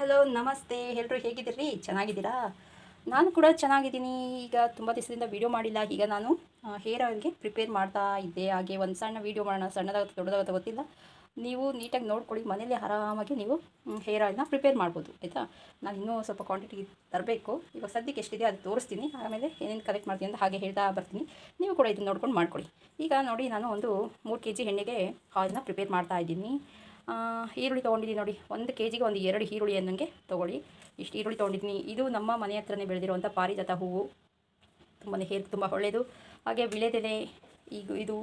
Hello, ನಮಸ್ತೆ. ಎಲ್ಲರೂ ಹೇಗಿದ್ದೀರಿ? ಚೆನ್ನಾಗಿದ್ದೀರಾ? ನಾನು ಕೂಡ ಚೆನ್ನಾಗಿದ್ದೀನಿ. ಈಗ ತುಂಬ ದಿವಸದಿಂದ ವೀಡಿಯೋ ಮಾಡಿಲ್ಲ. ಈಗ ನಾನು ಹೇರ್ ಆಯಿಲ್ಗೆ ಪ್ರಿಪೇರ್ ಮಾಡ್ತಾ ಇದ್ದೆ. ಹಾಗೆ ಒಂದು ಸಣ್ಣ ವೀಡಿಯೋ ಮಾಡೋಣ. ಸಣ್ಣದಾಗುತ್ತೆ ದೊಡ್ಡದಾಗುತ್ತೆ ಗೊತ್ತಿಲ್ಲ. ನೀವು ನೀಟಾಗಿ ನೋಡ್ಕೊಳ್ಳಿ. ಮನೇಲಿ ಆರಾಮಾಗಿ ನೀವು ಹೇರ್ ಆಯಿಲ್ನ ಪ್ರಿಪೇರ್ ಮಾಡ್ಬೋದು. ಆಯಿತಾ? ನಾನು ಇನ್ನೂ ಸ್ವಲ್ಪ ಕ್ವಾಂಟಿಟಿ ತರಬೇಕು. ಇವಾಗ ಸದ್ಯಕ್ಕೆ ಎಷ್ಟಿದೆ ಅದು ತೋರಿಸ್ತೀನಿ. ಆಮೇಲೆ ಏನೇನು ಕಲೆಕ್ಟ್ ಮಾಡ್ತೀನಿ ಅಂತ ಹಾಗೆ ಹೇಳ್ತಾ ಬರ್ತೀನಿ. ನೀವು ಕೂಡ ಇದನ್ನು ನೋಡ್ಕೊಂಡು ಮಾಡ್ಕೊಳ್ಳಿ. ಈಗ ನೋಡಿ, ನಾನು ಒಂದು ಮೂರು ಕೆ ಜಿ ಎಣ್ಣೆಗೆ ಆಯಿಲ್ನ ಪ್ರಿಪೇರ್ ಮಾಡ್ತಾ ಇದ್ದೀನಿ. ಈರುಳ್ಳಿ ತೊಗೊಂಡಿದ್ದೀನಿ ನೋಡಿ. ಒಂದು ಕೆ ಜಿಗೆ ಒಂದು ಎರಡು ಈರುಳ್ಳಿ ಅನ್ನೋಂಗೆ ತೊಗೊಳ್ಳಿ. ಇಷ್ಟು ಈರುಳ್ಳಿ ತೊಗೊಂಡಿದ್ದೀನಿ. ಇದು ನಮ್ಮ ಮನೆ ಹತ್ರನೇ ಬೆಳೆದಿರುವಂಥ ಪಾರಿಜಾತ ಹೂವು. ತುಂಬಾ ಹೇರ್, ತುಂಬ ಒಳ್ಳೆಯದು. ಹಾಗೆ ವಿಳೆದೆಲೆ ಈಗ ಇದು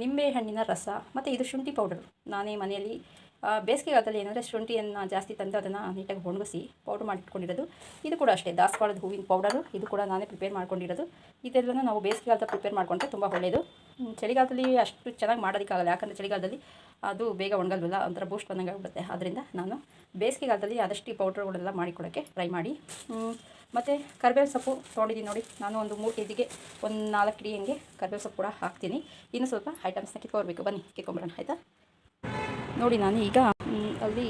ನಿಂಬೆ ಹಣ್ಣಿನ ರಸ, ಮತ್ತು ಇದು ಶುಂಠಿ ಪೌಡರ್. ನಾನೇ ಮನೆಯಲ್ಲಿ ಬೇಸಿಗೆಗಾಲದಲ್ಲಿ ಏನಂದರೆ ಶುಂಠಿಯನ್ನು ಜಾಸ್ತಿ ತಂದು ಅದನ್ನು ನೀಟಾಗಿ ಒಣಗಿಸಿ ಪೌಡ್ರ್ ಮಾಡಿಟ್ಕೊಂಡಿರೋದು. ಇದು ಕೂಡ ಅಷ್ಟೇ, ದಾಸವಾಳದ ಹೂವಿನ ಪೌಡರು ಇದು ಕೂಡ ನಾನೇ ಪ್ರಿಪೇರ್ ಮಾಡ್ಕೊಂಡಿರೋದು. ಇದೆಲ್ಲನೂ ನಾವು ಬೇಸಿಗೆಗಾಲದ ಪ್ರಿಪೇರ್ ಮಾಡಿಕೊಂಡ್ರೆ ತುಂಬ ಒಳ್ಳೆಯದು ಚಳಿಗಾಲದಲ್ಲಿ ಅಷ್ಟು ಚೆನ್ನಾಗಿ ಮಾಡೋದಕ್ಕಾಗಲ್ಲ, ಯಾಕಂದರೆ ಚಳಿಗಾಲದಲ್ಲಿ ಅದು ಬೇಗ ಒಣಗಲ್ವಲ್ಲ, ಒಂಥರ ಬೂಸ್ಟ್ ಬಂದಂಗೆ ಆಗ್ಬಿಡುತ್ತೆ. ಆದ್ದರಿಂದ ನಾನು ಬೇಸಿಗೆಗಾಲದಲ್ಲಿ ಆದಷ್ಟು ಪೌಡ್ರ್ಗಳೆಲ್ಲ ಮಾಡಿಕೊಡೋಕ್ಕೆ ಟ್ರೈ ಮಾಡಿ. ಮತ್ತು ಕರ್ಬೇವು ಸೊಪ್ಪು ತೊಗೊಂಡಿದ್ದೀನಿ ನೋಡಿ. ನಾನು ಒಂದು ಮೂರು ಕೆ ಜಿಗೆ ಒಂದು ನಾಲ್ಕು ಡಿ ಹಂಗೆ ಕರ್ಬೇವು ಸೊಪ್ಪು ಕೂಡ ಹಾಕ್ತೀನಿ. ಇನ್ನು ಸ್ವಲ್ಪ ಐಟಮ್ಸ್ನ ಕಿತ್ಕೊಳ್ಬೇಕು ಬನ್ನಿ, ಕಿತ್ಕೊಂಬರೋಣ, ಆಯಿತಾ? ನೋಡಿ ನಾನು ಈಗ ಅಲ್ಲಿ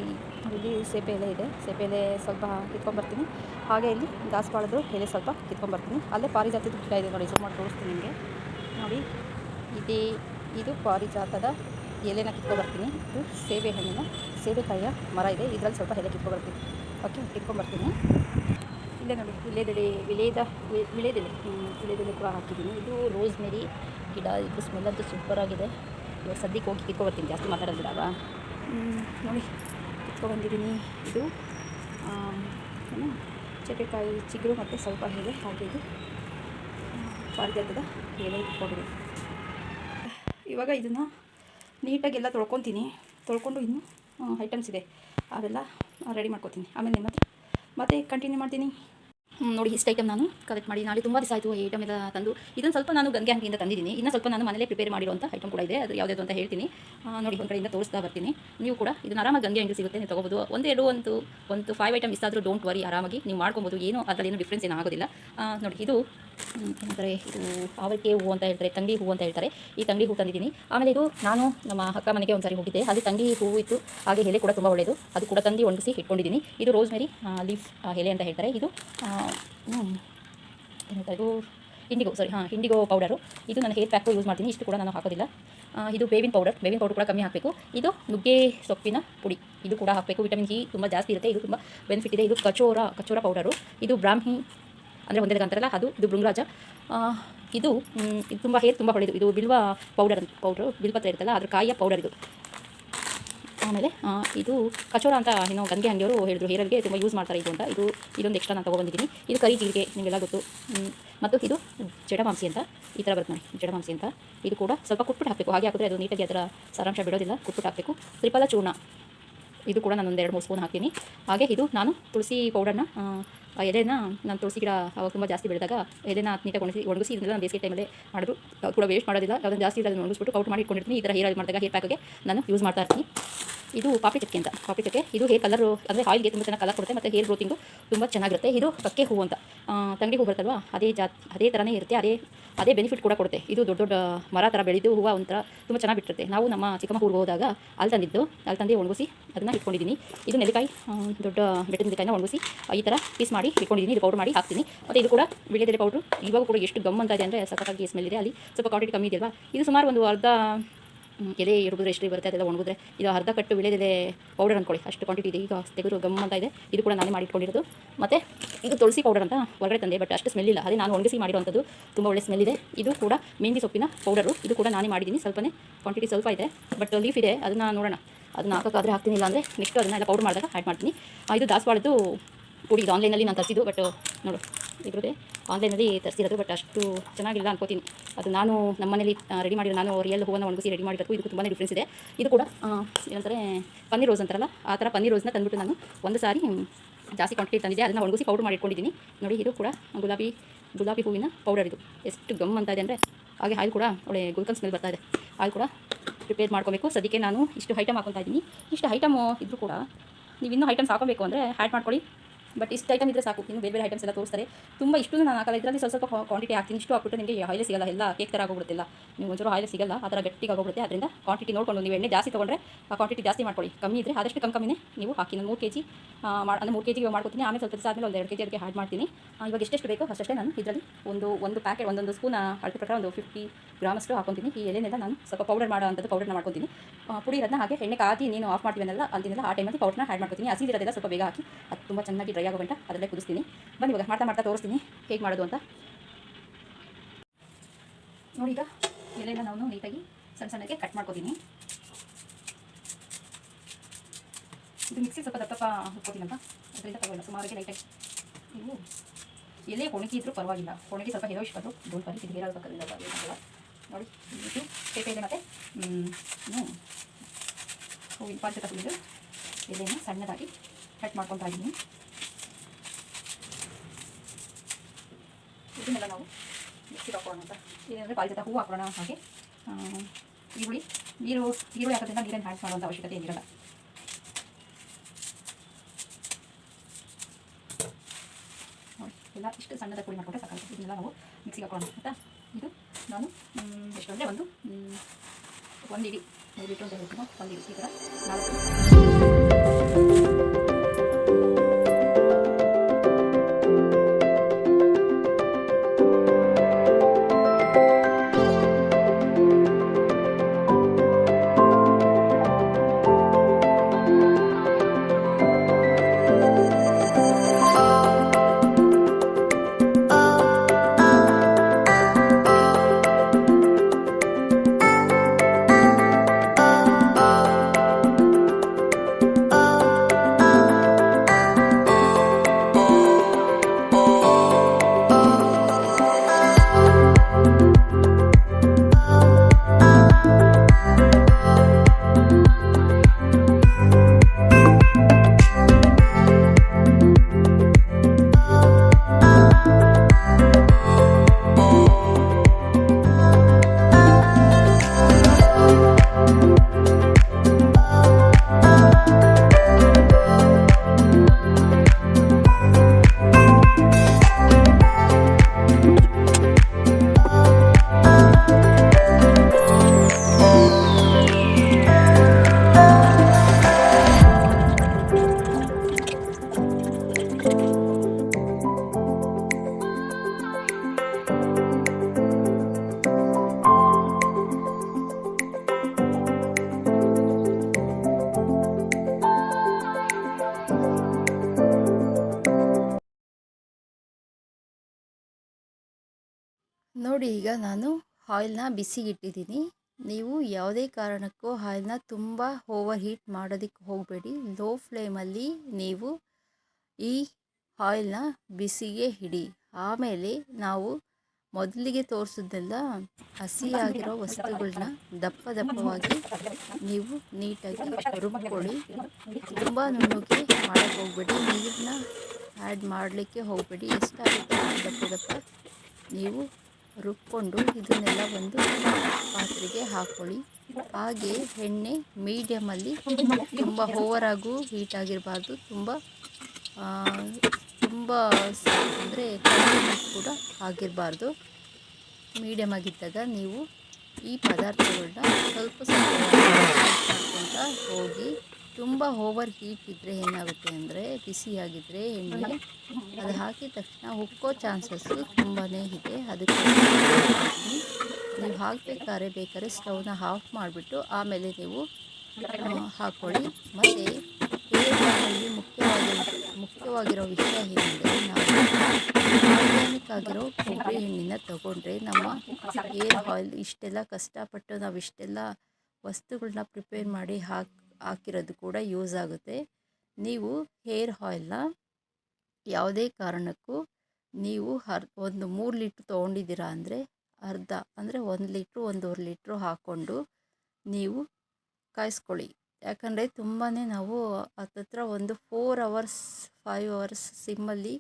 ಇಲ್ಲಿ ಸೇಬೆ ಎಲೆ ಇದೆ. ಸೇಬೆ ಎಲೆ ಸ್ವಲ್ಪ ಕಿತ್ಕೊಂಡ್ಬರ್ತೀನಿ ಹಾಗೆ ಇಲ್ಲಿ ದಾಸವಾಳದ್ದು ಎಲೆ ಸ್ವಲ್ಪ ಕಿತ್ಕೊಂಡ್ಬರ್ತೀನಿ ಅಲ್ಲೇ ಪಾರಿಜಾತದ ಗಿಡ ಇದೆ ನೋಡಿ ಸುಮಾರು ತೋರಿಸ್ತೀನಿ ನಿಮಗೆ. ನೋಡಿ ಇದೇ ಇದು ಪಾರಿಜಾತದ ಎಲೆನ ಕಿತ್ಕೊಂಡ್ಬರ್ತೀನಿ ಇದು ಸೇಬೆ ಹಣ್ಣಿನ ಸೇಬೆಕಾಯಿಯ ಮರ ಇದೆ. ಇದರಲ್ಲಿ ಸ್ವಲ್ಪ ಎಲೆ ಕಿತ್ಕೊಂಡ್ಬರ್ತೀನಿ ಓಕೆ ಕಿತ್ಕೊಂಡ್ಬರ್ತೀನಿ ಇಲ್ಲೇ ನೋಡಿ ವಿಲೇದೆಲೆ ವಿಲೇದ ವಿ- ವಿಳೇದೆಲೆ ಹ್ಮ್, ವಿಲೇದೆಲೆ ಕೂಡ ಹಾಕಿದ್ದೀನಿ. ಇದು ರೋಸ್ ಮೇರಿ ಗಿಡ ಇದು ಸ್ಮೆಲ್ ಅಂತೂ ಸೂಪರಾಗಿದೆ ಇವಾಗ ಸದ್ಯಕ್ಕೆ ಹೋಗಿ ಕಿತ್ಕೊಬರ್ತೀನಿ. ಜಾಸ್ತಿ ಮಾತಾಡೋದಿಲ್ಲ ಬಿಡವಾ ನೋಡಿ ಕಿತ್ಕೊಬಂದಿದ್ದೀನಿ ಇದು ಏನು ಚಟೆಕಾಯಿ ಚಿಗುರು ಮತ್ತು ಸ್ವಲ್ಪ ಎಲೆ, ಹಾಗೆ ಇದು. ಪಾರಿಜಾತದ ಎಲೆ ಇಟ್ಕೊಂಡಿದೆ ಇವಾಗ ಇದನ್ನು ನೀಟಾಗಿ ಎಲ್ಲ ತೊಳ್ಕೊತೀನಿ. ತೊಳ್ಕೊಂಡು ಇನ್ನೂ ಐಟಮ್ಸ್ ಇದೆ. ಅವೆಲ್ಲ ರೆಡಿ ಮಾಡ್ಕೊತೀನಿ. ಆಮೇಲೆ ನಿಮ್ಮ ಹತ್ರ ಮತ್ತೆ ಕಂಟಿನ್ಯೂ ಮಾಡ್ತೀನಿ. ನೋಡಿ ಇಷ್ಟು ಐಟಮ್ ನಾನು ಕಲೆಕ್ಟ್ ಮಾಡಿ, ನಾಳೆ ತುಂಬ ದಿವಸ ಆಯಿತು ಈ ಐಟಮ್ ಎಲ್ಲ ತಂದು. ಇದನ್ನು ಸ್ವಲ್ಪ ನಾನು ಗಂಗೆ ಅಂಗಡಿಯಿಂದ ತಂದಿದ್ದೀನಿ. ಇನ್ನೂ ಸ್ವಲ್ಪ ನಾನು ಮನೇಲೆ ಪ್ರಿಪೇರ್ ಮಾಡಿರುವಂಥ ಐಟಮ್ ಕೂಡ ಇದೆ. ಅದು ಯಾವುದಾದ್ರು ಅಂತ ಹೇಳ್ತೀನಿ. ನೋಡಿ, ಒಂದು ಕಡೆಯಿಂದ ತೋರಿಸ್ತಾ ಬರ್ತೀನಿ. ನೀವು ಕೂಡ ಇದನ್ನು ಆರಾಮಾಗಿ ಗಂಗೆ ಅಂಗಡಿ ಸಿಗುತ್ತೆ, ನೀವು ತೊಗೋಬೋದು. ಒಂದು ಎರಡು, ಒಂದು ಒಂದು ಫೈವ್ ಐಟಮ್ ಆದರೂ ಡೋಂಟ್ ವರಿ ಆರಾಮಾಗಿ ನೀವು ಮಾಡ್ಕೊಬೋದು. ಏನು ಅದರಲ್ಲಿ ಏನು ಡಿಫ್ರೆನ್ಸ್ ಏನಾಗೋದಿಲ್ಲ ನೋಡಿ, ಇದು ಏನಂತಾರೆ ಇದು ಹೂವು ಅಂತ ಹೇಳ್ತಾರೆ, ತಂಗಿ ಹೂವು ಅಂತ ಹೇಳ್ತಾರೆ. ಈ ತಂಗಿ ಹೂವು ತಂದಿದ್ದೀನಿ. ಆಮೇಲೆ ಇದು ನಾನು ನಮ್ಮ ಅಕ್ಕ ಮನೆಗೆ ಒಂದ್ಸರಿ ಹೋಗಿದ್ದೆ. ಅಲ್ಲಿ ತಂಗಿ ಹೂವು ಇತ್ತು. ಹಾಗೆ ಎಲೆ ಕೂಡ ತುಂಬ ಒಳ್ಳೆಯದು. ಅದು ಕೂಡ ತಂದು ಒಣಗಿಸಿ ಇಟ್ಕೊಂಡಿದ್ದೀನಿ. ಇದು ರೋಸ್ಮೆರಿ ಲೀಫ್ ಎಲೆ ಅಂತ ಹೇಳ್ತಾರೆ. ಇದು ಇದು ಇಂಡಿಗೋ ಸಾರಿ ಹಾಂ, ಇಂಡಿಗೋ ಪೌಡರು. ಇದು ನಾನು ಹೇರ್ ಪ್ಯಾಕು ಯೂಸ್ ಮಾಡ್ತೀನಿ. ಇಷ್ಟು ಕೂಡ ನಾನು ಹಾಕೋದಿಲ್ಲ. ಇದು ಬೇವಿನ ಪೌಡರ್. ಬೇವಿನ ಪೌಡರ್ ಕೂಡ ಕಮ್ಮಿ ಹಾಕಬೇಕು. ಇದು ನುಗ್ಗೆ ಸೊಪ್ಪಿನ ಪುಡಿ. ಇದು ಕೂಡ ಹಾಕಬೇಕು. ವಿಟಮಿನ್ ಜಿ ತುಂಬ ಜಾಸ್ತಿ ಇರುತ್ತೆ. ಇದು ತುಂಬ ಬೆನಿಫಿಟ್ ಇದೆ. ಇದು ಕಚೋರ ಕಚೋರ ಪೌಡರು. ಇದು ಬ್ರಾಹ್ಮಿ ಅಂದರೆ ಒಂದೇ ಅಂತಾರಲ್ಲ ಅದು ಇದು ಭೃಂಗರಾಜ. ಆ, ಇದು ಇದು ತುಂಬ ಹೇರ್ ತುಂಬ ಒಳ್ಳೆಯದು ಇದು ಬಿಲ್ವ ಪೌಡರ್ ಅಂತ ಪೌಡ್ರು ಬಿಲ್ಪತ್ರ ಇರುತ್ತಲ್ಲ ಅದ್ರ ಕಾಯಿಯ ಪೌಡರ್ ಇದು. ಆಮೇಲೆ ಇದು ಕಚೋರ ಅಂತ ಏನೋ ಗಂಗೆ ಹಂಗೆಯವರು ಹೇಳಿದ್ರು ಹೇರಲ್ಗೆ ತುಂಬ ಯೂಸ್ ಮಾಡ್ತಾರೆ ಇದು ಅಂತ. ಇದು ಇದೊಂದು ಎಕ್ಸ್ಟ್ರಾ ನಾನು ತೊಗೊಬಂದಿದ್ದೀನಿ. ಇದು ಕರಿ ಜೀರಿಗೆ ನಿಮಗೆಲ್ಲ ಗೊತ್ತು. ಮತ್ತು ಇದು ಜಡಮಾಂಸಿ ಅಂತ ಈ ಥರ ಬರುತ್ತೆ ನೋಡಿ ಜಡಮಾಂಸಿ ಅಂತ. ಇದು ಕೂಡ ಸ್ವಲ್ಪ ಕುಟ್ಬಿಟ್ಟು ಹಾಕಬೇಕು. ಹಾಗೆ ಹಾಕಿದ್ರೆ ಅದು ನೀಟಾಗಿ ಅದರ ಸಾರಾಂಶ ಬಿಡೋದಿಲ್ಲ ಕುಟ್ಬಿಟ್ಟು ಹಾಕಬೇಕು. ತ್ರಿಫಲ ಚೂರ್ಣ. ಇದು ಕೂಡ ನಾನು ಒಂದು ಎರಡು ಮೂರು ಸ್ಪೂನ್ ಹಾಕ್ತೀನಿ. ಹಾಗೆ ಇದು ನಾನು ತುಳಸಿ ಪೌಡರ್ನ ಎಲೆನ ನಾನು ತುಳಸಿ ಗಿಡ ಅವಾಗ ತುಂಬ ಜಾಸ್ತಿ ಬೆಳೆದಾಗ ಎಲೆನ ನೀಟಾಗಿ ಒಣಗಿಸಿ ಒಣಗಿಸಿ ಇದನ್ನೆಲ್ಲ ನಾನು ಬೇಸಿಗೆ ಟೈಮಲ್ಲಿ ಮಾಡಿದ್ರು. ಕೂಡ ವೇಸ್ಟ್ ಮಾಡೋದಿಲ್ಲ. ಅದನ್ನು ಜಾಸ್ತಿ ಅದನ್ನು ಒಣಗಿಸ್ಬಿಟ್ಟು ಔಟ್ ಮಾಡಿ ಇಟ್ಕೊಂಡಿರ್ತೀನಿ. ಈ ಥರ ಹೇರ್ ಆಯಿಲ್ ಮಾಡಿದಾಗ ಹೇರ್ ಪ್ಯಾಕ್ಗೆ ನಾನು ಯೂಸ್ ಮಾಡ್ತಾ ಇರ್ತೀನಿ. ಇದು ಪಾಪಿ ಚಕ್ಕೆ ಅಂತ. ಪಾಪಿ ಚಕ್ಕೆ ಇದು ಹೇರ್ ಕಲರು ಅಂದರೆ ಆಯಿಲ್ಗೆ ತುಂಬ ಚೆನ್ನಾಗಿ ಕಲರ್ ಕೊಡುತ್ತೆ, ಮತ್ತು ಹೇರ್ ಗ್ರೋತಿಂಗು ತುಂಬ ಚೆನ್ನಾಗಿರುತ್ತೆ. ಇದು ಕಕ್ಕೆ ಹೂವು ಅಂತ. ತಂಗಡಿ ತಂಗಿ ಹೂ ಬರ್ತಲ್ವಾ ಅದೇ ಜಾತಿ, ಅದೇ ಥರನೇ ಇರುತ್ತೆ, ಅದೇ ಅದೇ ಬೆನಿಫಿಟ್ ಕೂಡ ಕೊಡುತ್ತೆ. ಇದು ದೊಡ್ಡ ದೊಡ್ಡ ಮರ ಥರ ಬೆಳೆದು ಹೂವು ಒಂಥರ ತುಂಬ ಚೆನ್ನಾಗಿ ಬಿಟ್ಟಿರುತ್ತೆ. ನಾವು ನಮ್ಮ ಚಿಕ್ಕಮ್ಮ ಊರಿಗೆ ಹೋದಾಗ ಅಲ್ಲಿ ತಂದಿದ್ದು. ಅಲ್ಲಿ ತಂದು ಒಣಗಿಸಿ ಅದನ್ನು ಇಟ್ಕೊಂಡಿದ್ದೀನಿ. ಇದು ನೆಲ್ಲಿಕಾಯಿ ದೊಡ್ಡ ಬೆಟ್ಟದ ಒಣಗಿಸಿ ಈ ಥರ ಪೀಸ್ ಮಾಡಿ ಇಟ್ಕೊಂಡಿದ್ದೀನಿ. ಇದು ಪೌಡ್ರ್ ಮಾಡಿ ಹಾಕ್ತೀನಿ. ಮತ್ತು ಇದು ಕೂಡ ವಿಳೆದೆಲೆ ಪೌಡ್ರು ಇವಾಗ ಕೂಡ ಎಷ್ಟು ಗಮ್ ಅಂತ ಇದೆ ಅಂದರೆ ಸಖತ್ತಾಗಿ ಸ್ಮೆಲ್ ಇದೆ. ಅಲ್ಲಿ ಸ್ವಲ್ಪ ಕ್ವಾಂಟಿಟಿ ಕಮ್ಮಿ ಇದೆಯಲ್ವಾ ಇದು ಸುಮಾರು ಒಂದು ಅರ್ಧ ಎಲೆ ಹಿಡಿದ್ರೆ ಎಷ್ಟು ಬರುತ್ತೆ, ಅದೆಲ್ಲ ಒಣಗಿದ್ರೆ, ಇದು ಅರ್ಧ ಕಟ್ಟು ವಿಳೆದೆಲೆ ಪೌಡರ್ ಅಂದ್ಕೊಳ್ಳಿ ಅಷ್ಟು ಕ್ವಾಂಟಿಟಿ ಇದೆ. ಈಗ ತೆಗೆದು ಗಮ್ ಅಂತ ಇದೆ. ಇದು ಕೂಡ ನಾನೇ ಮಾಡಿಟ್ಕೊಂಡಿರೋದು. ಮತ್ತು ಇದು ತುಳಸಿ ಪೌಡರ್ ಅಂತ ಹೊರಗಡೆ ತಂದೆ ಬಟ್ ಅಷ್ಟು ಸ್ಮೆಲ್ ಇಲ್ಲ. ಅದೇ ನಾನು ಒಣಗಿಸಿ ಮಾಡಿರುವಂಥದ್ದು ತುಂಬ ಒಳ್ಳೆ ಸ್ಮೆಲ್ ಇದೆ. ಇದು ಕೂಡ ಮೆಹಂದಿ ಸೊಪ್ಪಿನ ಪೌಡರು ಇದು ಕೂಡ ನಾನೇ ಮಾಡಿದ್ದೀನಿ. ಸ್ವಲ್ಪನೇ ಕ್ವಾಂಟಿಟಿ ಸ್ವಲ್ಪ ಇದೆ. ಬಟ್ ಲೀಫ್ ಇದೆ. ಅದನ್ನು ನೋಡೋಣ. ಅದನ್ನ ಹಾಕೋಕ್ಕಾದ್ರೆ ಹಾಕ್ತೀನಿ ಇಲ್ಲ ಅಂದರೆ ನೆಕ್ಸ್ಟ್ ಅದನ್ನೆಲ್ಲ ಪೌಡರ್ ಮಾಡಿದಾಗ ಆ್ಯಡ್ ಮಾಡ್ತೀನಿ. ಇದು ದಾಸವಾಳದ್ದು ಪುಡಿ ಇದು ಆನ್ಲೈನಲ್ಲಿ ನಾನು ತರಿಸಿದ್ದು ಬಟ್ ನೋಡು, ಇದ್ರದ್ದೇ ಆನ್ಲೈನಲ್ಲಿ ತರಿಸಿರೋದು ಬಟ್ ಅಷ್ಟು ಚೆನ್ನಾಗಿಲ್ಲ ಅನ್ಕೋತೀನಿ. ಅದು ನಾನು ನಮ್ಮ ಮನೇಲಿ ರೆಡಿ ಮಾಡಿರೋ, ನಾನು ರಿಯಲ್ ಹೂವನ್ನು ಒಣಗಿಸಿ ರೆಡಿ ಮಾಡಿರೋದು ಇದಕ್ಕೂ ತುಂಬಾ ಡಿಫ್ರೆನ್ಸ್ ಇದೆ. ಇದು ಕೂಡ ಏನಂತಾರೆ, ಪನ್ನೀರ್ ರೋಸ್ ಅಂತಾರಲ್ಲ, ಆ ಥರ ಪನ್ನೀರ್ ರೋಸ್ನ ತಂದುಬಿಟ್ಟು ನಾನು ಒಂದು ಸಾರಿ ಜಾಸ್ತಿ ಕ್ವಾಂಟಿಟಿ ತಂದಿದ್ದೆ. ಅದನ್ನು ಒಣಗಿಸಿ ಪೌಡರ್ ಮಾಡಿ ಇಟ್ಕೊಂಡಿದ್ದೀನಿ ನೋಡಿ, ಇದು ಕೂಡ ಗುಲಾಬಿ ಗುಲಾಬಿ ಹೂವಿನ ಪೌಡರ್ ಇದು. ಎಷ್ಟು ಗಮ್ ಅಂತ ಇದೆ ಅಂದರೆ, ಹಾಗೆ ಆಯಿಲ್ ಕೂಡ ಒಳ್ಳೆ ಗುಲ್ಕನ್ ಸ್ಮೆಲ್ ಬರ್ತಾ ಇದೆ. ಆಯಿಲ್ ಕೂಡ ಪ್ರಿಪೇರ್ ಮಾಡ್ಕೋಬೇಕು. ಸದ್ಯಕ್ಕೆ ನಾನು ಇಷ್ಟು ಐಟಮ್ ಹಾಕೊತಾ ಇದ್ದೀನಿ. ಇಷ್ಟು ಐಟಮು ಇದ್ದರೂ ಕೂಡ ನೀವು ಇನ್ನೂ ಐಟಮ್ಸ್ ಹಾಕೋಬೇಕು ಅಂದರೆ ಆ್ಯಡ್ ಮಾಡ್ಕೊಳ್ಳಿ. ಬಟ್ ಇಷ್ಟು ಐಟಮ್ ಇದ್ರೆ ಸಾಕು. ಇನ್ನು ಬೇರೆ ಬೇರೆ ಐಟಮ್ಸ್ ಎಲ್ಲ ತೋರಿಸ್ತಾರೆ. ತುಂಬ ಇಷ್ಟು ನಾನು ಹಾಕಲ್ಲ ಇದರಲ್ಲಿ ಸ್ವಲ್ಪ ಸ್ವಲ್ಪ ಕ್ವಾಂಟಿಟಿ ಹಾಕ್ತೀನಿ. ಇಷ್ಟು ಹಾಕ್ಬಿಟ್ಟು ನಿಮಗೆ ಆಯಿಲ್ ಸಿಗಲ್ಲ. ಎಲ್ಲ ಕೇಕ್ ಥರ ಆಗೋಗ್ಬಿಡುತ್ತಿಲ್ಲ. ನೀವು ಒಂಚೂರು ಆಯಿಲ್ ಸಿಗಲ್ಲ. ಆ ಥರ ಗಟ್ಟಿಗೆ ಆಗೋಗ್ಬಿಡುತ್ತೆ. ಅದರಿಂದ ಕ್ವಾಂಟಿಟಿ ನೋಡ್ಕೊಂಡು ನೀವು ಎಣ್ಣೆ ಜಾಸ್ತಿ ತೊಗೊಂಡ್ರೆ ಆ ಕ್ವಾಂಟಿಟಿ ಜಾಸ್ತಿ ಮಾಡ್ಕೊಳ್ಳಿ. ಕಮ್ಮಿ ಇದ್ದರೆ ಆದಷ್ಟು ಕಮ್ಮಿ ಕಮ್ಮಿನೇ ನೀವು ಹಾಕಿ. ನಾನು ಮೂರು ಕೆ ಜಿ ಅಂದರೆ ಮೂರು ಕೆ ಜಿಗೆ ಮಾಡ್ಕೊತೀನಿ. ಆಮೇಲೆ ಸ್ವಲ್ಪ ದಿವಸ ಆದಮೇಲೆ ಒಂದು ಎರಡು ಕೆ ಜಿ ಅದಕ್ಕೆ ಆ್ಯಡ್ ಮಾಡ್ತೀನಿ. ಇವಾಗ ಎಷ್ಟೆಷ್ಟು ಬೇಕೋ ಅಷ್ಟೇ ನಾನು ಇದರಲ್ಲಿ ಒಂದು ಒಂದು ಪ್ಯಾಕೆಟ್ ಒಂದೊಂದು ಸ್ಪೂನ್ ಅಳತೆ ಪ್ರಕಾರ ಒಂದು ಫಿಫ್ಟಿ ಗ್ರಾಮಷ್ಟು ಹಾಕೊತೀನಿ. ಈ ಎಲೆನೆಲ್ಲ ನಾನು ಸ್ವಲ್ಪ ಪೌಡರ್ ಮಾಡೋ ಪೌಡರ್ ಮಾಡ್ಕೊತೀನಿ. ಪುಡಿ ಇರೋದನ್ನ ಹಾಗೆ ಎಣ್ಣೆ ಕಾದಿ ನೀನು ಆಫ್ ಮಾಡ್ತೀವನ್ನೆಲ್ಲ ಅಂತಿನೆಲ್ಲ ಆ ಟೈಮಲ್ಲಿ ಪೌಡರ್ನ ಆ್ಯಡ್ ಮಾಡ್ಕೊತೀನಿ. ಹಸಿದಿರೋದೆಲ್ಲ ಸ್ವಲ್ಪ ಬೇಗ ಹಾಕಿ ಅದು ತುಂಬ ಚೆನ್ನಾಗಿ ಆಗೋ ಗಂಟ ಅದರಲ್ಲೇ ಕುದಿಸ್ತೀನಿ. ಬನ್ನಿ ಇವಾಗ ಮಾಡ್ತಾ ಮಾಡ್ತಾ ತೋರಿಸ್ತೀನಿ, ಹೇಗೆ ಮಾಡೋದು ಅಂತ. ನೋಡಿ ಈಗ, ಎಲೆನ ನಾನು ನೀಟಾಗಿ ಸಣ್ಣ ಸಣ್ಣಗೆ ಕಟ್ ಮಾಡ್ಕೋತೀನಿ. ಇದು ಮಿಕ್ಸಿ ಸ್ವಲ್ಪ ದಪ್ಪ ಹುಡ್ಕೋತೀನಪ್ಪ ಅದರಿಂದ ತಗೋಲ್ಲ ಸುಮಾರಿಗೆ ಲೈಟಾಗಿ ನೀವು ಎಲೆ ಒಣಗಿ ಇದ್ರೂ ಪರವಾಗಿಲ್ಲ. ಒಣಗಿ ಸ್ವಲ್ಪ ಹೇಳೋ ಇಷ್ಟು ಡೋಲ್ ಬರೀ ಇದು ನೋಡಿ, ಇದು ಪೇಪೆ ಇದೆ ಮತ್ತು ಹೂವಿನ ಪಾಚ ತಗೊಂಡು ಎಲೆನ ಸಣ್ಣದಾಗಿ ಕಟ್ ಮಾಡ್ಕೊತಾ ಇದ್ದೀನಿ. ಇದನ್ನೆಲ್ಲ ನಾವು ಮಿಕ್ಸಿಗೆ ಹಾಕೋಣ ಅಂತ. ಏನಂದರೆ ಪಾಲ್ಜದ ಹೂವು ಹಾಕೋಣ ಹಾಗೆ. ಈರುಳ್ಳಿ, ನೀರು, ಈರುಳ್ಳಿ ಹಾಕೋದ್ರಿಂದ ನೀರನ್ನು ಹ್ಯಾಡ್ ಮಾಡುವಂಥ ಅವಶ್ಯಕತೆ ಏನಿರಲ್ಲ. ಎಲ್ಲ ಇಷ್ಟು ಸಣ್ಣದ ಪುಡಿ ಮಾಡಿಕೊಂಡ್ರೆ ಸಾಕಾಗುತ್ತೆ. ಇದನ್ನೆಲ್ಲ ನಾವು ಮಿಕ್ಸಿಗೆ ಹಾಕೋಣ ಆಯಿತಾ? ಇದು ನಾನು ಎಷ್ಟು ಅಂದರೆ ಒಂದು ಒಂದು ಇಡಿ ಮೂರು ಲೀಟ್ರ್ ಅಂತ ಹೇಳ್ತೀನಿ? ಒಂದು ಈ ಥರ ನಾಲ್ಕು ನೋಡಿ ಈಗ ನಾನು ಆಯಿಲ್ನ ಬಿಸಿಗಿಟ್ಟಿದ್ದೀನಿ. ನೀವು ಯಾವುದೇ ಕಾರಣಕ್ಕೂ ಆಯಿಲ್ನ ತುಂಬ ಓವರ್ ಹೀಟ್ ಮಾಡೋದಕ್ಕೆ ಹೋಗಬೇಡಿ ಲೋ ಫ್ಲೇಮಲ್ಲಿ ನೀವು ಈ ಆಯಿಲ್ನ ಬಿಸಿಗೆ ಹಿಡಿ. ಆಮೇಲೆ ನಾವು ಮೊದಲಿಗೆ ತೋರಿಸಿದ್ದೆಲ್ಲ ಹಸಿಯಾಗಿರೋ ವಸ್ತುಗಳನ್ನ ದಪ್ಪ ದಪ್ಪವಾಗಿ ನೀವು ನೀಟಾಗಿ ರುಬ್ಕೊಳ್ಳಿ. ತುಂಬ ನುಣ್ಣಗೆ ಮಾಡೋಕ್ಕೆ ಹೋಗಬೇಡಿ. ನೀರನ್ನ ಆ್ಯಡ್ ಮಾಡಲಿಕ್ಕೆ ಹೋಗಬೇಡಿ. ಎಷ್ಟಾಗುತ್ತೆ ದಪ್ಪ ದಪ್ಪ ನೀವು ರುಬ್ಕೊಂಡು ಇದನ್ನೆಲ್ಲ ಒಂದು ಪಾತ್ರೆಗೆ ಹಾಕ್ಕೊಳ್ಳಿ ಹಾಗೆ ಎಣ್ಣೆ ಮೀಡಿಯಮಲ್ಲಿ ತುಂಬ ಓವರಾಗೂ ಹೀಟ್ ಆಗಿರಬಾರ್ದು. ತುಂಬ ತುಂಬ ಅಂದರೆ ಕಡಿಮೆ ಕೂಡ ಆಗಿರಬಾರ್ದು. ಮೀಡಿಯಮ್ ಆಗಿದ್ದಾಗ ನೀವು ಈ ಪದಾರ್ಥಗಳನ್ನ ಸ್ವಲ್ಪ ಸ್ವಲ್ಪ ಹೋಗಿ ತುಂಬ ಓವರ್ ಹೀಟ್ ಇದ್ದರೆ ಏನಾಗುತ್ತೆ ಅಂದರೆ ಬಿಸಿಯಾಗಿದ್ದರೆ ಎಣ್ಣೆ ಅದು ಹಾಕಿದ ತಕ್ಷಣ ಉಕ್ಕೋ ಚಾನ್ಸಸ್ಸು ತುಂಬಾ ಇದೆ. ಅದಕ್ಕೆ ನೀವು ಹಾಕಬೇಕಾದ್ರೆ ಬೇಕಾದ್ರೆ ಸ್ಟವ್ನ ಆಫ್ ಮಾಡಿಬಿಟ್ಟು ಆಮೇಲೆ ನೀವು ಹಾಕ್ಕೊಳ್ಳಿ ಮತ್ತು ಹೇರ್ನಲ್ಲಿ ಮುಖ್ಯವಾಗಿರೋ ಮುಖ್ಯವಾಗಿರೋ ವಿಷಯ ಏನಂದರೆ ನಾವು ಆರ್ಗ್ಯಾನಿಕ್ ಆಗಿರೋ ಕೊಬ್ಬರಿ ಎಣ್ಣೆನ ತಗೊಂಡ್ರೆ ನಮ್ಮ ಏರ್ ಆಯಿಲ್ ಇಷ್ಟೆಲ್ಲ ಕಷ್ಟಪಟ್ಟು ನಾವು ಇಷ್ಟೆಲ್ಲ ವಸ್ತುಗಳನ್ನ ಪ್ರಿಪೇರ್ ಮಾಡಿ ಹಾಕಿ ಹಾಕಿರೋದು ಕೂಡ ಯೂಸ್ ಆಗುತ್ತೆ. ನೀವು ಹೇರ್ ಆಯಿಲ್ನ ಯಾವುದೇ ಕಾರಣಕ್ಕೂ ನೀವು ಹರ್ ಒಂದು ಮೂರು ಲೀಟ್ರ್ ತೊಗೊಂಡಿದ್ದೀರಾ ಅಂದರೆ ಅರ್ಧ, ಅಂದರೆ ಒಂದು ಲೀಟ್ರು, ಒಂದೂವರೆ ಲೀಟ್ರು ಹಾಕ್ಕೊಂಡು ನೀವು ಕಾಯಿಸ್ಕೊಳ್ಳಿ. ಯಾಕಂದರೆ ತುಂಬಾ ನಾವು ಹತ್ತತ್ರ ಒಂದು ಫೋರ್ ಅವರ್ಸ್ ಫೈವ್ ಅವರ್ಸ್ ಸಿಮ್ಮಲ್ಲಿ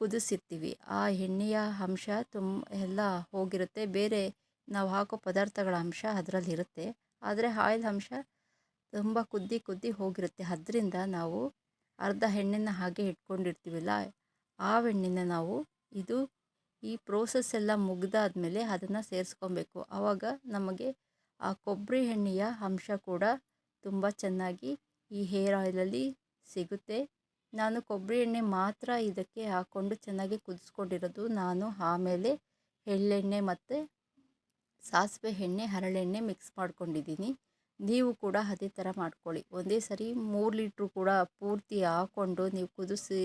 ಕುದಿಸಿರ್ತೀವಿ. ಆ ಎಣ್ಣೆಯ ಅಂಶ ತುಂಬ ಎಲ್ಲ ಹೋಗಿರುತ್ತೆ. ಬೇರೆ ನಾವು ಹಾಕೋ ಪದಾರ್ಥಗಳ ಅಂಶ ಅದರಲ್ಲಿರುತ್ತೆ ಆದರೆ ಆಯಿಲ್ ಅಂಶ ತುಂಬ ಕುದ್ದಿ ಕುದ್ದಿ ಹೋಗಿರುತ್ತೆ. ಅದರಿಂದ ನಾವು ಅರ್ಧ ಎಣ್ಣೆನ ಹಾಗೆ ಇಟ್ಕೊಂಡಿರ್ತೀವಲ್ಲ, ಆ ಹೆಣ್ಣಿನ ನಾವು ಇದು ಈ ಪ್ರೋಸೆಸ್ ಎಲ್ಲ ಮುಗಿದಾದ್ಮೇಲೆ ಅದನ್ನು ಸೇರಿಸ್ಕೊಬೇಕು. ಆವಾಗ ನಮಗೆ ಆ ಕೊಬ್ಬರಿ ಎಣ್ಣೆಯ ಅಂಶ ಕೂಡ ತುಂಬ ಚೆನ್ನಾಗಿ ಈ ಹೇರ್ ಆಯಿಲಲ್ಲಿ ಸಿಗುತ್ತೆ. ನಾನು ಕೊಬ್ಬರಿ ಎಣ್ಣೆ ಮಾತ್ರ ಇದಕ್ಕೆ ಹಾಕ್ಕೊಂಡು ಚೆನ್ನಾಗಿ ಕುದಿಸ್ಕೊಂಡಿರೋದು. ನಾನು ಆಮೇಲೆ ಎಳ್ಳೆಣ್ಣೆ ಮತ್ತು ಸಾಸಿವೆ ಎಣ್ಣೆ, ಹರಳೆಣ್ಣೆ ಮಿಕ್ಸ್ ಮಾಡ್ಕೊಂಡಿದ್ದೀನಿ. ನೀವು ಕೂಡ ಅದೇ ಥರ ಮಾಡ್ಕೊಳ್ಳಿ. ಒಂದೇ ಸರಿ ಮೂರು ಲೀಟ್ರು ಕೂಡ ಪೂರ್ತಿ ಹಾಕ್ಕೊಂಡು ನೀವು ಕುದಿಸಿ,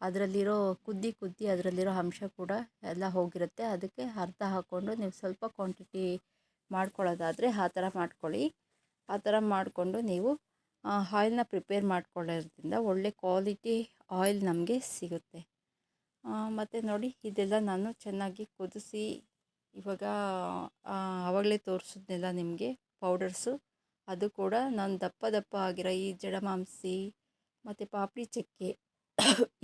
ಅದರಲ್ಲಿರೋ ಕುದ್ದಿ ಕುದ್ದಿ ಅದರಲ್ಲಿರೋ ಅಂಶ ಕೂಡ ಎಲ್ಲ ಹೋಗಿರುತ್ತೆ. ಅದಕ್ಕೆ ಅರ್ಧ ಹಾಕ್ಕೊಂಡು ನೀವು ಸ್ವಲ್ಪ ಕ್ವಾಂಟಿಟಿ ಮಾಡ್ಕೊಳ್ಳೋದಾದರೆ ಆ ಥರ ಮಾಡ್ಕೊಳ್ಳಿ. ಆ ಥರ ಮಾಡಿಕೊಂಡು ನೀವು ಆಯಿಲ್ನ ಪ್ರಿಪೇರ್ ಮಾಡ್ಕೊಳ್ಳೋದ್ರಿಂದ ಒಳ್ಳೆ ಕ್ವಾಲಿಟಿ ಆಯಿಲ್ ನಮಗೆ ಸಿಗುತ್ತೆ. ಮತ್ತು ನೋಡಿ ಇದೆಲ್ಲ ನಾನು ಚೆನ್ನಾಗಿ ಕುದಿಸಿ ಇವಾಗ ಆವಾಗಲೇ ತೋರಿಸಿದ್ನೆಲ್ಲ ನಿಮಗೆ ಪೌಡರ್ಸು ಅದು ಕೂಡ ನಾನು ದಪ್ಪ ದಪ್ಪ ಆಗಿರೋ ಈ ಜಡಮಾಂಸಿ ಮತ್ತು ಪಾಪಡಿ ಚಕ್ಕೆ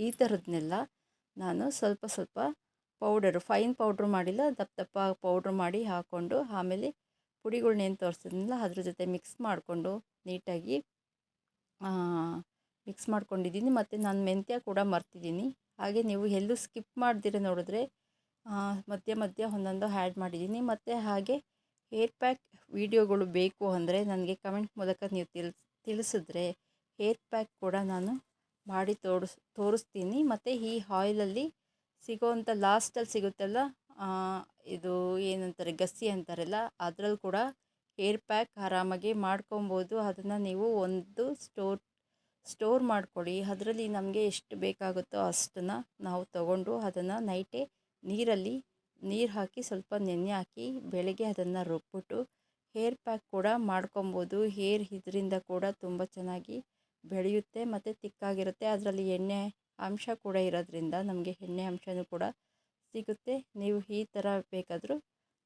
ಈ ಥರದನ್ನೆಲ್ಲ ನಾನು ಸ್ವಲ್ಪ ಸ್ವಲ್ಪ ಪೌಡರು, ಫೈನ್ ಪೌಡ್ರ್ ಮಾಡಿಲ್ಲ, ದಪ್ಪ ದಪ್ಪ ಪೌಡ್ರ್ ಮಾಡಿ ಹಾಕ್ಕೊಂಡು ಆಮೇಲೆ ಪುಡಿಗಳ್ನೇನು ತೋರಿಸಿದ್ನಲ್ಲ ಅದ್ರ ಜೊತೆ ಮಿಕ್ಸ್ ಮಾಡಿಕೊಂಡು ನೀಟಾಗಿ ಮಿಕ್ಸ್ ಮಾಡ್ಕೊಂಡಿದ್ದೀನಿ. ಮತ್ತು ನಾನು ಮೆಂತ್ಯ ಕೂಡ ಮರ್ತಿದ್ದೀನಿ. ಹಾಗೆ ನೀವು ಎಲ್ಲೂ ಸ್ಕಿಪ್ ಮಾಡ್ದಿರ ನೋಡಿದ್ರೆ ಮಧ್ಯ ಮಧ್ಯ ಒಂದೊಂದು ಆ್ಯಡ್ ಮಾಡಿದ್ದೀನಿ. ಮತ್ತು ಹಾಗೆ ಹೇರ್ ಪ್ಯಾಕ್ ವೀಡಿಯೋಗಳು ಬೇಕು ಅಂದರೆ ನನಗೆ ಕಮೆಂಟ್ ಮೂಲಕ ನೀವು ತಿಳಿಸ್, ತಿಳಿಸಿದ್ರೆ ಹೇರ್ ಪ್ಯಾಕ್ ಕೂಡ ನಾನು ಮಾಡಿ ತೋರಿಸ್, ತೋರಿಸ್ತೀನಿ. ಮತ್ತು ಈ ಆಯಿಲಲ್ಲಿ ಸಿಗೋವಂಥ ಲಾಸ್ಟಲ್ಲಿ ಸಿಗುತ್ತಲ್ಲ ಇದು ಏನಂತಾರೆ ಗಸಿ ಅಂತಾರಲ್ಲ, ಅದರಲ್ಲಿ ಕೂಡ ಹೇರ್ ಪ್ಯಾಕ್ ಆರಾಮಾಗಿ ಮಾಡ್ಕೊಬೋದು. ಅದನ್ನು ನೀವು ಒಂದು ಸ್ಟೋರ್ ಸ್ಟೋರ್ ಮಾಡ್ಕೊಳ್ಳಿ ಅದರಲ್ಲಿ ನಮಗೆ ಎಷ್ಟು ಬೇಕಾಗುತ್ತೋ ಅಷ್ಟನ್ನು ನಾವು ತಗೊಂಡು ಅದನ್ನು ನೈಟೇ ನೀರಲ್ಲಿ ನೀರು ಹಾಕಿ ಸ್ವಲ್ಪ ನೆನೆ ಹಾಕಿ ಬೆಳಗ್ಗೆ ಅದನ್ನು ರುಬ್ಬಿಟ್ಟು ಹೇರ್ ಪ್ಯಾಕ್ ಕೂಡ ಮಾಡ್ಕೊಬೋದು. ಹೇರ್ ಇದರಿಂದ ಕೂಡ ತುಂಬ ಚೆನ್ನಾಗಿ ಬೆಳೆಯುತ್ತೆ ಮತ್ತು ತಿಕ್ಕಾಗಿರುತ್ತೆ. ಅದರಲ್ಲಿ ಎಣ್ಣೆ ಅಂಶ ಕೂಡ ಇರೋದ್ರಿಂದ ನಮಗೆ ಎಣ್ಣೆ ಅಂಶನೂ ಕೂಡ ಸಿಗುತ್ತೆ. ನೀವು ಈ ಥರ ಬೇಕಾದರೂ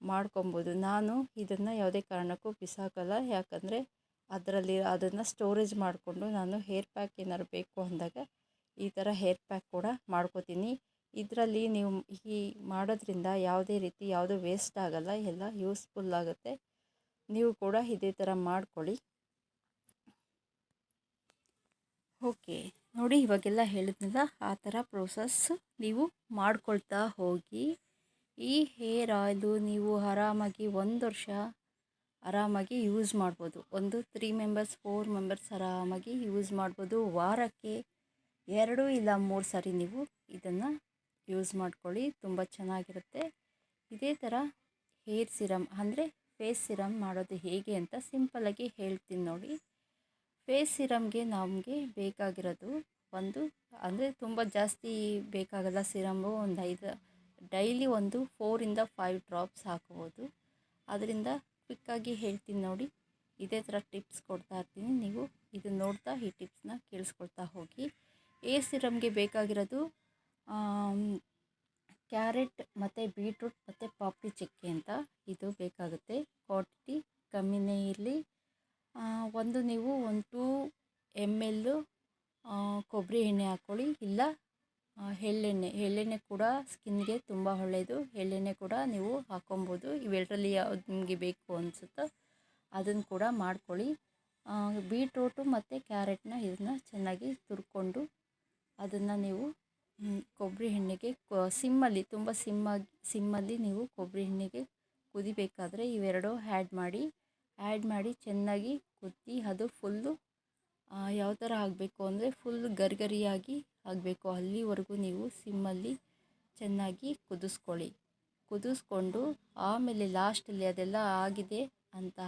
ಮಾಡ್ಕೊಬೋದು. ನಾನು ಇದನ್ನು ಯಾವುದೇ ಕಾರಣಕ್ಕೂ ಬಿಸಾಕಲ್ಲ. ಯಾಕಂದರೆ ಅದರಲ್ಲಿ ಅದನ್ನು ಸ್ಟೋರೇಜ್ ಮಾಡಿಕೊಂಡು ನಾನು ಹೇರ್ ಪ್ಯಾಕ್ ಏನಾದ್ರು ಬೇಕು ಅಂದಾಗ ಈ ಥರ ಹೇರ್ ಪ್ಯಾಕ್ ಕೂಡ ಮಾಡ್ಕೋತೀನಿ. ಇದರಲ್ಲಿ ನೀವು ಈ ಮಾಡೋದ್ರಿಂದ ಯಾವುದೇ ರೀತಿ ಯಾವುದೂ ವೇಸ್ಟ್ ಆಗೋಲ್ಲ, ಎಲ್ಲ ಯೂಸ್ಫುಲ್ ಆಗುತ್ತೆ. ನೀವು ಕೂಡ ಇದೇ ಥರ ಮಾಡ್ಕೊಳ್ಳಿ. ಓಕೆ ನೋಡಿ ಇವಾಗೆಲ್ಲ ಹೇಳಿದ್ನಲ್ಲ, ಆ ಥರ ಪ್ರೋಸೆಸ್ ನೀವು ಮಾಡ್ಕೊಳ್ತಾ ಹೋಗಿ. ಈ ಹೇರ್ ಆಯಿಲು ನೀವು ಆರಾಮಾಗಿ ಒಂದು ವರ್ಷ ಆರಾಮಾಗಿ ಯೂಸ್ ಮಾಡ್ಬೋದು. ಒಂದು ತ್ರೀ ಮೆಂಬರ್ಸ್ ಫೋರ್ ಮೆಂಬರ್ಸ್ ಆರಾಮಾಗಿ ಯೂಸ್ ಮಾಡ್ಬೋದು. ವಾರಕ್ಕೆ ಎರಡು ಇಲ್ಲ ಮೂರು ಸಾರಿ ನೀವು ಇದನ್ನು ಯೂಸ್ ಮಾಡ್ಕೊಳ್ಳಿ, ತುಂಬ ಚೆನ್ನಾಗಿರುತ್ತೆ. ಇದೇ ಥರ ಹೇರ್ ಸಿರಮ್ ಅಂದರೆ ಫೇಸ್ ಸಿರಮ್ ಮಾಡೋದು ಹೇಗೆ ಅಂತ ಸಿಂಪಲ್ಲಾಗಿ ಹೇಳ್ತೀನಿ ನೋಡಿ. ಫೇಸ್ ಸಿರಮ್ಗೆ ನಮಗೆ ಬೇಕಾಗಿರೋದು ಒಂದು, ಅಂದರೆ ತುಂಬ ಜಾಸ್ತಿ ಬೇಕಾಗಲ್ಲ ಸಿರಮ್ಮು ಒಂದು ಐದು ಡೈಲಿ ಒಂದು ಫೋರಿಂದ ಫೈವ್ ಡ್ರಾಪ್ಸ್ ಹಾಕ್ಬೋದು. ಅದರಿಂದ ಕ್ವಿಕ್ಕಾಗಿ ಹೇಳ್ತೀನಿ ನೋಡಿ. ಇದೇ ಥರ ಟಿಪ್ಸ್ ಕೊಡ್ತಾ ಇರ್ತೀನಿ. ನೀವು ಇದು ನೋಡ್ತಾ ಈ ಟಿಪ್ಸ್ನ ಕೇಳಿಸ್ಕೊಳ್ತಾ ಹೋಗಿ. ಏ ಸಿರಮ್ಗೆ ಬೇಕಾಗಿರೋದು ಕ್ಯಾರೆಟ್ ಮತ್ತು ಬೀಟ್ರೂಟ್ ಮತ್ತು ಪಾಪಡಿ ಚಕ್ಕೆ ಅಂತ ಇದು ಬೇಕಾಗುತ್ತೆ. ಕ್ವಾಂಟಿಟಿ ಕಮ್ಮಿನೇ ಇರಲಿ. ಒಂದು ನೀವು ಒಂದು ಟೂ ಎಂ ಎಲ್ಲು ಕೊಬ್ಬರಿ ಎಣ್ಣೆ ಹಾಕ್ಕೊಳ್ಳಿ. ಇಲ್ಲ ಎಳ್ಳೆಣ್ಣೆ. ಎಳ್ಳೆಣ್ಣೆ ಕೂಡ ಸ್ಕಿನ್ಗೆ ತುಂಬ ಒಳ್ಳೆಯದು ಎಳ್ಳೆಣ್ಣೆ ಕೂಡ ನೀವು ಹಾಕ್ಕೊಬೋದು. ಇವೆರಡರಲ್ಲಿ ಯಾವ್ದು ನಿಮಗೆ ಬೇಕು ಅನಿಸುತ್ತೋ ಅದನ್ನು ಕೂಡ ಮಾಡ್ಕೊಳ್ಳಿ. ಬೀಟ್ರೂಟು ಮತ್ತು ಕ್ಯಾರೆಟ್ನ ಇದನ್ನು ಚೆನ್ನಾಗಿ ತುರ್ಕೊಂಡು ಅದನ್ನು ನೀವು ಕೊಬ್ಬರಿ ಎಣ್ಣೆಗೆ ಸಿಮ್ಮಲ್ಲಿ, ತುಂಬ ಸಿಮ್ಮಾಗಿ ಸಿಮ್ಮಲ್ಲಿ ನೀವು ಕೊಬ್ಬರಿ ಎಣ್ಣೆಗೆ ಕುದಿಬೇಕಾದ್ರೆ ಇವೆರಡು ಆ್ಯಡ್ ಮಾಡಿ ಆ್ಯಡ್ ಮಾಡಿ ಚೆನ್ನಾಗಿ ಕುದಿ ಅದು ಫುಲ್ಲು ಯಾವ ಥರ ಆಗಬೇಕು ಅಂದರೆ ಫುಲ್ ಗರಿಗರಿಯಾಗಿ ಆಗಬೇಕು. ಅಲ್ಲಿವರೆಗೂ ನೀವು ಸಿಮ್ಮಲ್ಲಿ ಚೆನ್ನಾಗಿ ಕುದಿಸ್ಕೊಳ್ಳಿ. ಕುದಿಸ್ಕೊಂಡು ಆಮೇಲೆ ಲಾಸ್ಟಲ್ಲಿ ಅದೆಲ್ಲ ಆಗಿದೆ ಅಂತ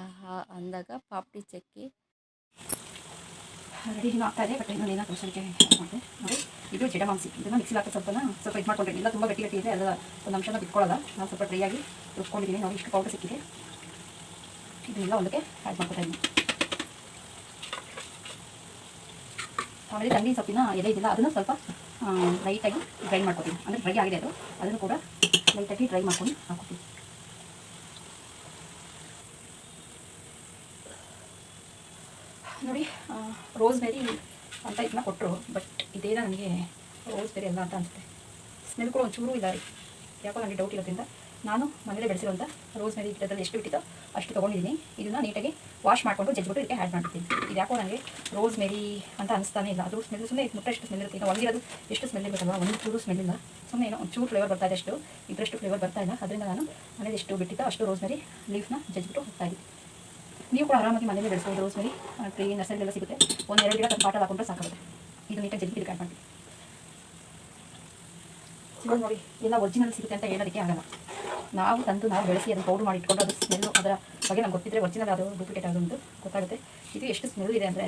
ಅಂದಾಗ ಪಾಪಡಿ ಚಕ್ಕೆ. ಇದೆ ಜಡಮಾಂಸಿ ಇದನ್ನು ಮಿಕ್ಸಿಗೆ ಹಾಕಿ ಸ್ವಲ್ಪ ಸ್ವಲ್ಪ ಇದು ಮಾಡ್ಕೊಂಡ್ರೆ. ಎಲ್ಲ ತುಂಬ ಗಟ್ಟಿ ಗಟ್ಟಿ ಇದೆ. ಎಲ್ಲ ಒಂದು ಅಂಶನ ಬಿಟ್ಕೊಳ್ಳಲ್ಲ. ನಾನು ಸ್ವಲ್ಪ ಡ್ರೈ ಆಗಿ ರುಬ್ಕೊಂಡಿದ್ದೀನಿ. ನೋಡಿ, ಇಷ್ಟು ಪೌಡರ್ ಸಿಕ್ಕಿದೆ. ಇದನ್ನೆಲ್ಲ ಒಂದಕ್ಕೆ ಆ್ಯಡ್ ಮಾಡ್ಕೊತಾ ಇದ್ದೀನಿ. ಆಮೇಲೆ ತಂಗಿ ಸೊಪ್ಪಿನ ಎಲೆ ಇದೆಯಲ್ಲ, ಅದನ್ನು ಸ್ವಲ್ಪ ಲೈಟಾಗಿ ಡ್ರೈ ಮಾಡ್ಕೊತೀನಿ. ಅಂದರೆ ಡ್ರೈ ಆಗಿದೆ ಅದು. ಅದನ್ನು ಕೂಡ ಲೈಟಾಗಿ ಡ್ರೈ ಮಾಡ್ಕೊಂಡು ಹಾಕೋತೀನಿ ನೋಡಿ ರೋಸ್ ಮೇರಿ ಅಂತ ಇದನ್ನ ಕೊಟ್ಟರು ಬಟ್ ಇದೇನ ನನಗೆ ರೋಸ್ ಬೇರೆ ಅಲ್ಲ ಅಂತ ಅನಿಸುತ್ತೆ. ಸ್ಮೆಲ್ ಕೂಡ ಒಂಚೂರು ಇಲ್ಲ ರೀ. ಯಾಕೋ ನನಗೆ ಡೌಟ್ ಇರೋದ್ರಿಂದ ನಾನು ಮನೇಲೆ ಬೆಳೆಸಿರುವಂಥ ರೋಸ್ ಮೇರಿ ಗಿಡದಲ್ಲಿ ಎಷ್ಟು ಬಿಟ್ಟಿದ್ದೋ ಅಷ್ಟು ತೊಗೊಂಡಿದ್ದೀನಿ. ಇದನ್ನು ನೀಟಾಗಿ ವಾಶ್ ಮಾಡಿಕೊಂಡು ಜಜ್ಬಿಟ್ಟು ಇದಕ್ಕೆ ಆ್ಯಡ್ ಮಾಡ್ತೀನಿ ಇದು ಯಾಕೋ ನನಗೆ ರೋಸ್ ಮೇರಿ ಅಂತ ಅನಿಸ್ತಾನೆ ಇಲ್ಲ. ಅದು ಸ್ಮೆಲ್ ಸುಮ್ಮನೆ ಮುಟ್ಟ ಎಷ್ಟು ಸ್ಮೆಲ್ ಇರುತ್ತೆ. ಒಣಗಿರೋದು ಎಷ್ಟು ಸ್ಮೆಲ್ ಇರಬೇಕಲ್ಲ ಒಂದು ಚೂರು ಸ್ಮೆಲ್ ಇಲ್ಲ. ಸುಮ್ಮನೆ ಏನೋ ಒಂಚೂರು ಫ್ಲೇವರ್ ಬರ್ತಾ ಇದೆ ಅಷ್ಟು. ಇದರಷ್ಟು ಫ್ಲೇವರ್ ಬರ್ತಾ ಇಲ್ಲ. ಅದರಿಂದ ನಾನು ಮನೇಲಿ ಎಷ್ಟು ಬಿಟ್ಟಿದ್ದೋ ಅಷ್ಟು ರೋಸ್ ಮೇರಿ ಲೀಫ್ನ ಜಜ್ಬಿಟ್ಟು ಹೋಗ್ತಾ ಇದ್ದೀನಿ. ನೀವು ಕೂಡ ಆರಾಮಾಗಿ ಮನೆಯಲ್ಲಿ ಬೆಳೆಸೋದು ರೋಸ್ ಮೇರಿ ಟ್ರೀ ನರ್ಸರಿಗೆಲ್ಲ ಸಿಗುತ್ತೆ. ಒಂದು ಎರಡು ಗಿಡ ತಂದು ಪಾಟಲ್ಲಿ ಹಾಕೊಂಡ್ರೆ ಸಾಕಾಗುತ್ತೆ. ಇದು ನೀಟಾಗಿ ಜಲ್ದಿ ಇದಕ್ಕೆ ಮಾಡಿ ಮಾಡ್ತೀನಿ ನೋಡಿ, ಎಲ್ಲ ಒರಿಜಿನಲ್ ಸಿಗುತ್ತೆ ಅಂತ ಹೇಳೋದಕ್ಕೆ ಆಗಲ್ಲ. ನಾವು ತಂದು ನಾವು ಬೆಳೆಸಿ ಅದನ್ನು ಪೌಡರ್ ಮಾಡಿ ಇಟ್ಕೊಂಡು ಅದು ಸ್ಮೆಲ್ಲು ಅದರ ಬಗ್ಗೆ ನಮ್ಗೆ ಗೊತ್ತಿದ್ರೆ ಒರಿಜಿನಲ್ ಅದು ಡೂಪ್ಲಿಕೇಟ್ ಆಗೋದು ಗೊತ್ತಾಗುತ್ತೆ. ಇದು ಎಷ್ಟು ಸ್ಮೆಲ್ ಇದೆ ಅಂದರೆ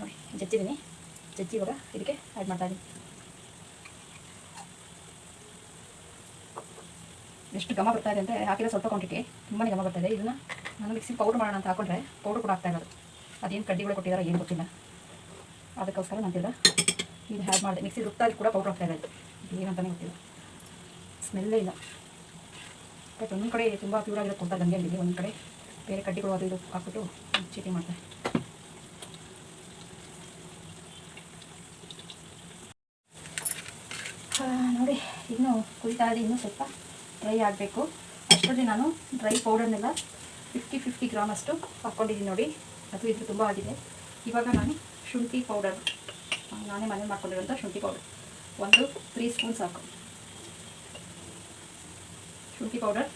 ನೋಡಿ, ಜಜ್ಜಿದ್ದೀನಿ. ಜಜ್ಜಿ ಇವಾಗ ಇದಕ್ಕೆ ಆ್ಯಡ್ ಮಾಡ್ತಾ ಇದ್ದೀನಿ. ಎಷ್ಟು ಘಮ ಬರ್ತಾ ಇದೆ ಅಂದರೆ ಹಾಕಿರೋ ಸ್ವಲ್ಪ ಕ್ವಾಂಟಿಟಿ ತುಂಬಾ ಘಮ ಬರ್ತಾ ಇದೆ. ಇದನ್ನು ನಾನು ಮಿಕ್ಸಿ ಪೌಡ್ರ್ ಮಾಡೋಣ ಅಂತ ಹಾಕೊಂಡ್ರೆ ಪೌಡ್ರ್ ಕೂಡ ಆಗ್ತಾ ಇರೋದು. ಅದೇನು ಕಡ್ಡಿಗಳು ಕೊಟ್ಟಿದಾರೋ ಏನು ಗೊತ್ತಿಲ್ಲ. ಅದಕ್ಕೋಸ್ಕರ ನಾನು ತಿರ್ಗಾ ಇದು ಹ್ಯಾಡ್ ಮಾಡಿದೆ. ಮಿಕ್ಸಿ ರುಬ್ತಾ ಕೂಡ ಪೌಡ್ರ್ ಆಗ್ತಾ ಇದೆ. ಏನಂತಾನೆ ಗೊತ್ತಿಲ್ಲ. ಸ್ಮೆಲ್ಲೇ ಇಲ್ಲ. ಬಟ್ ಒಂದೊಂದು ಕಡೆ ತುಂಬ ಪ್ಯೂರ್ ಆಗಿರೋ ಕೊಡ್ತಾರೆ ಗಂಗೆಯಲ್ಲಿ ಒಂದು ಕಡೆ ಬೇರೆ ಕಡ್ಡಿಗಳು ಅದು ಇದು ಹಾಕ್ಬಿಟ್ಟು ಚೀಟಿ ಮಾಡ್ತಾರೆ ನೋಡಿ, ಇನ್ನೂ ಕುಯ್ತಾ ಇದೆ ಇನ್ನೂ ಸ್ವಲ್ಪ ಡ್ರೈ ಆಗಬೇಕು. ಅಷ್ಟರಲ್ಲಿ ನಾನು ಡ್ರೈ ಪೌಡರ್ನೆಲ್ಲ ಫಿಫ್ಟಿ ಫಿಫ್ಟಿ ಗ್ರಾಮ್ ಅಷ್ಟು ಹಾಕ್ಕೊಂಡಿದ್ದೀನಿ ನೋಡಿ. ಅದು ಇದು ತುಂಬ ಆಗಿದೆ. ಇವಾಗ ನಾನು ಶುಂಠಿ ಪೌಡರ್ ನಾನೇ ಮನೇಲಿ ಮಾಡ್ಕೊಂಡಿರೋಂಥ ಶುಂಠಿ ಪೌಡರ್ ಒಂದು ತ್ರೀ ಸ್ಪೂನ್ ಸಾಕು. ಶುಂಠಿ ಪೌಡರ್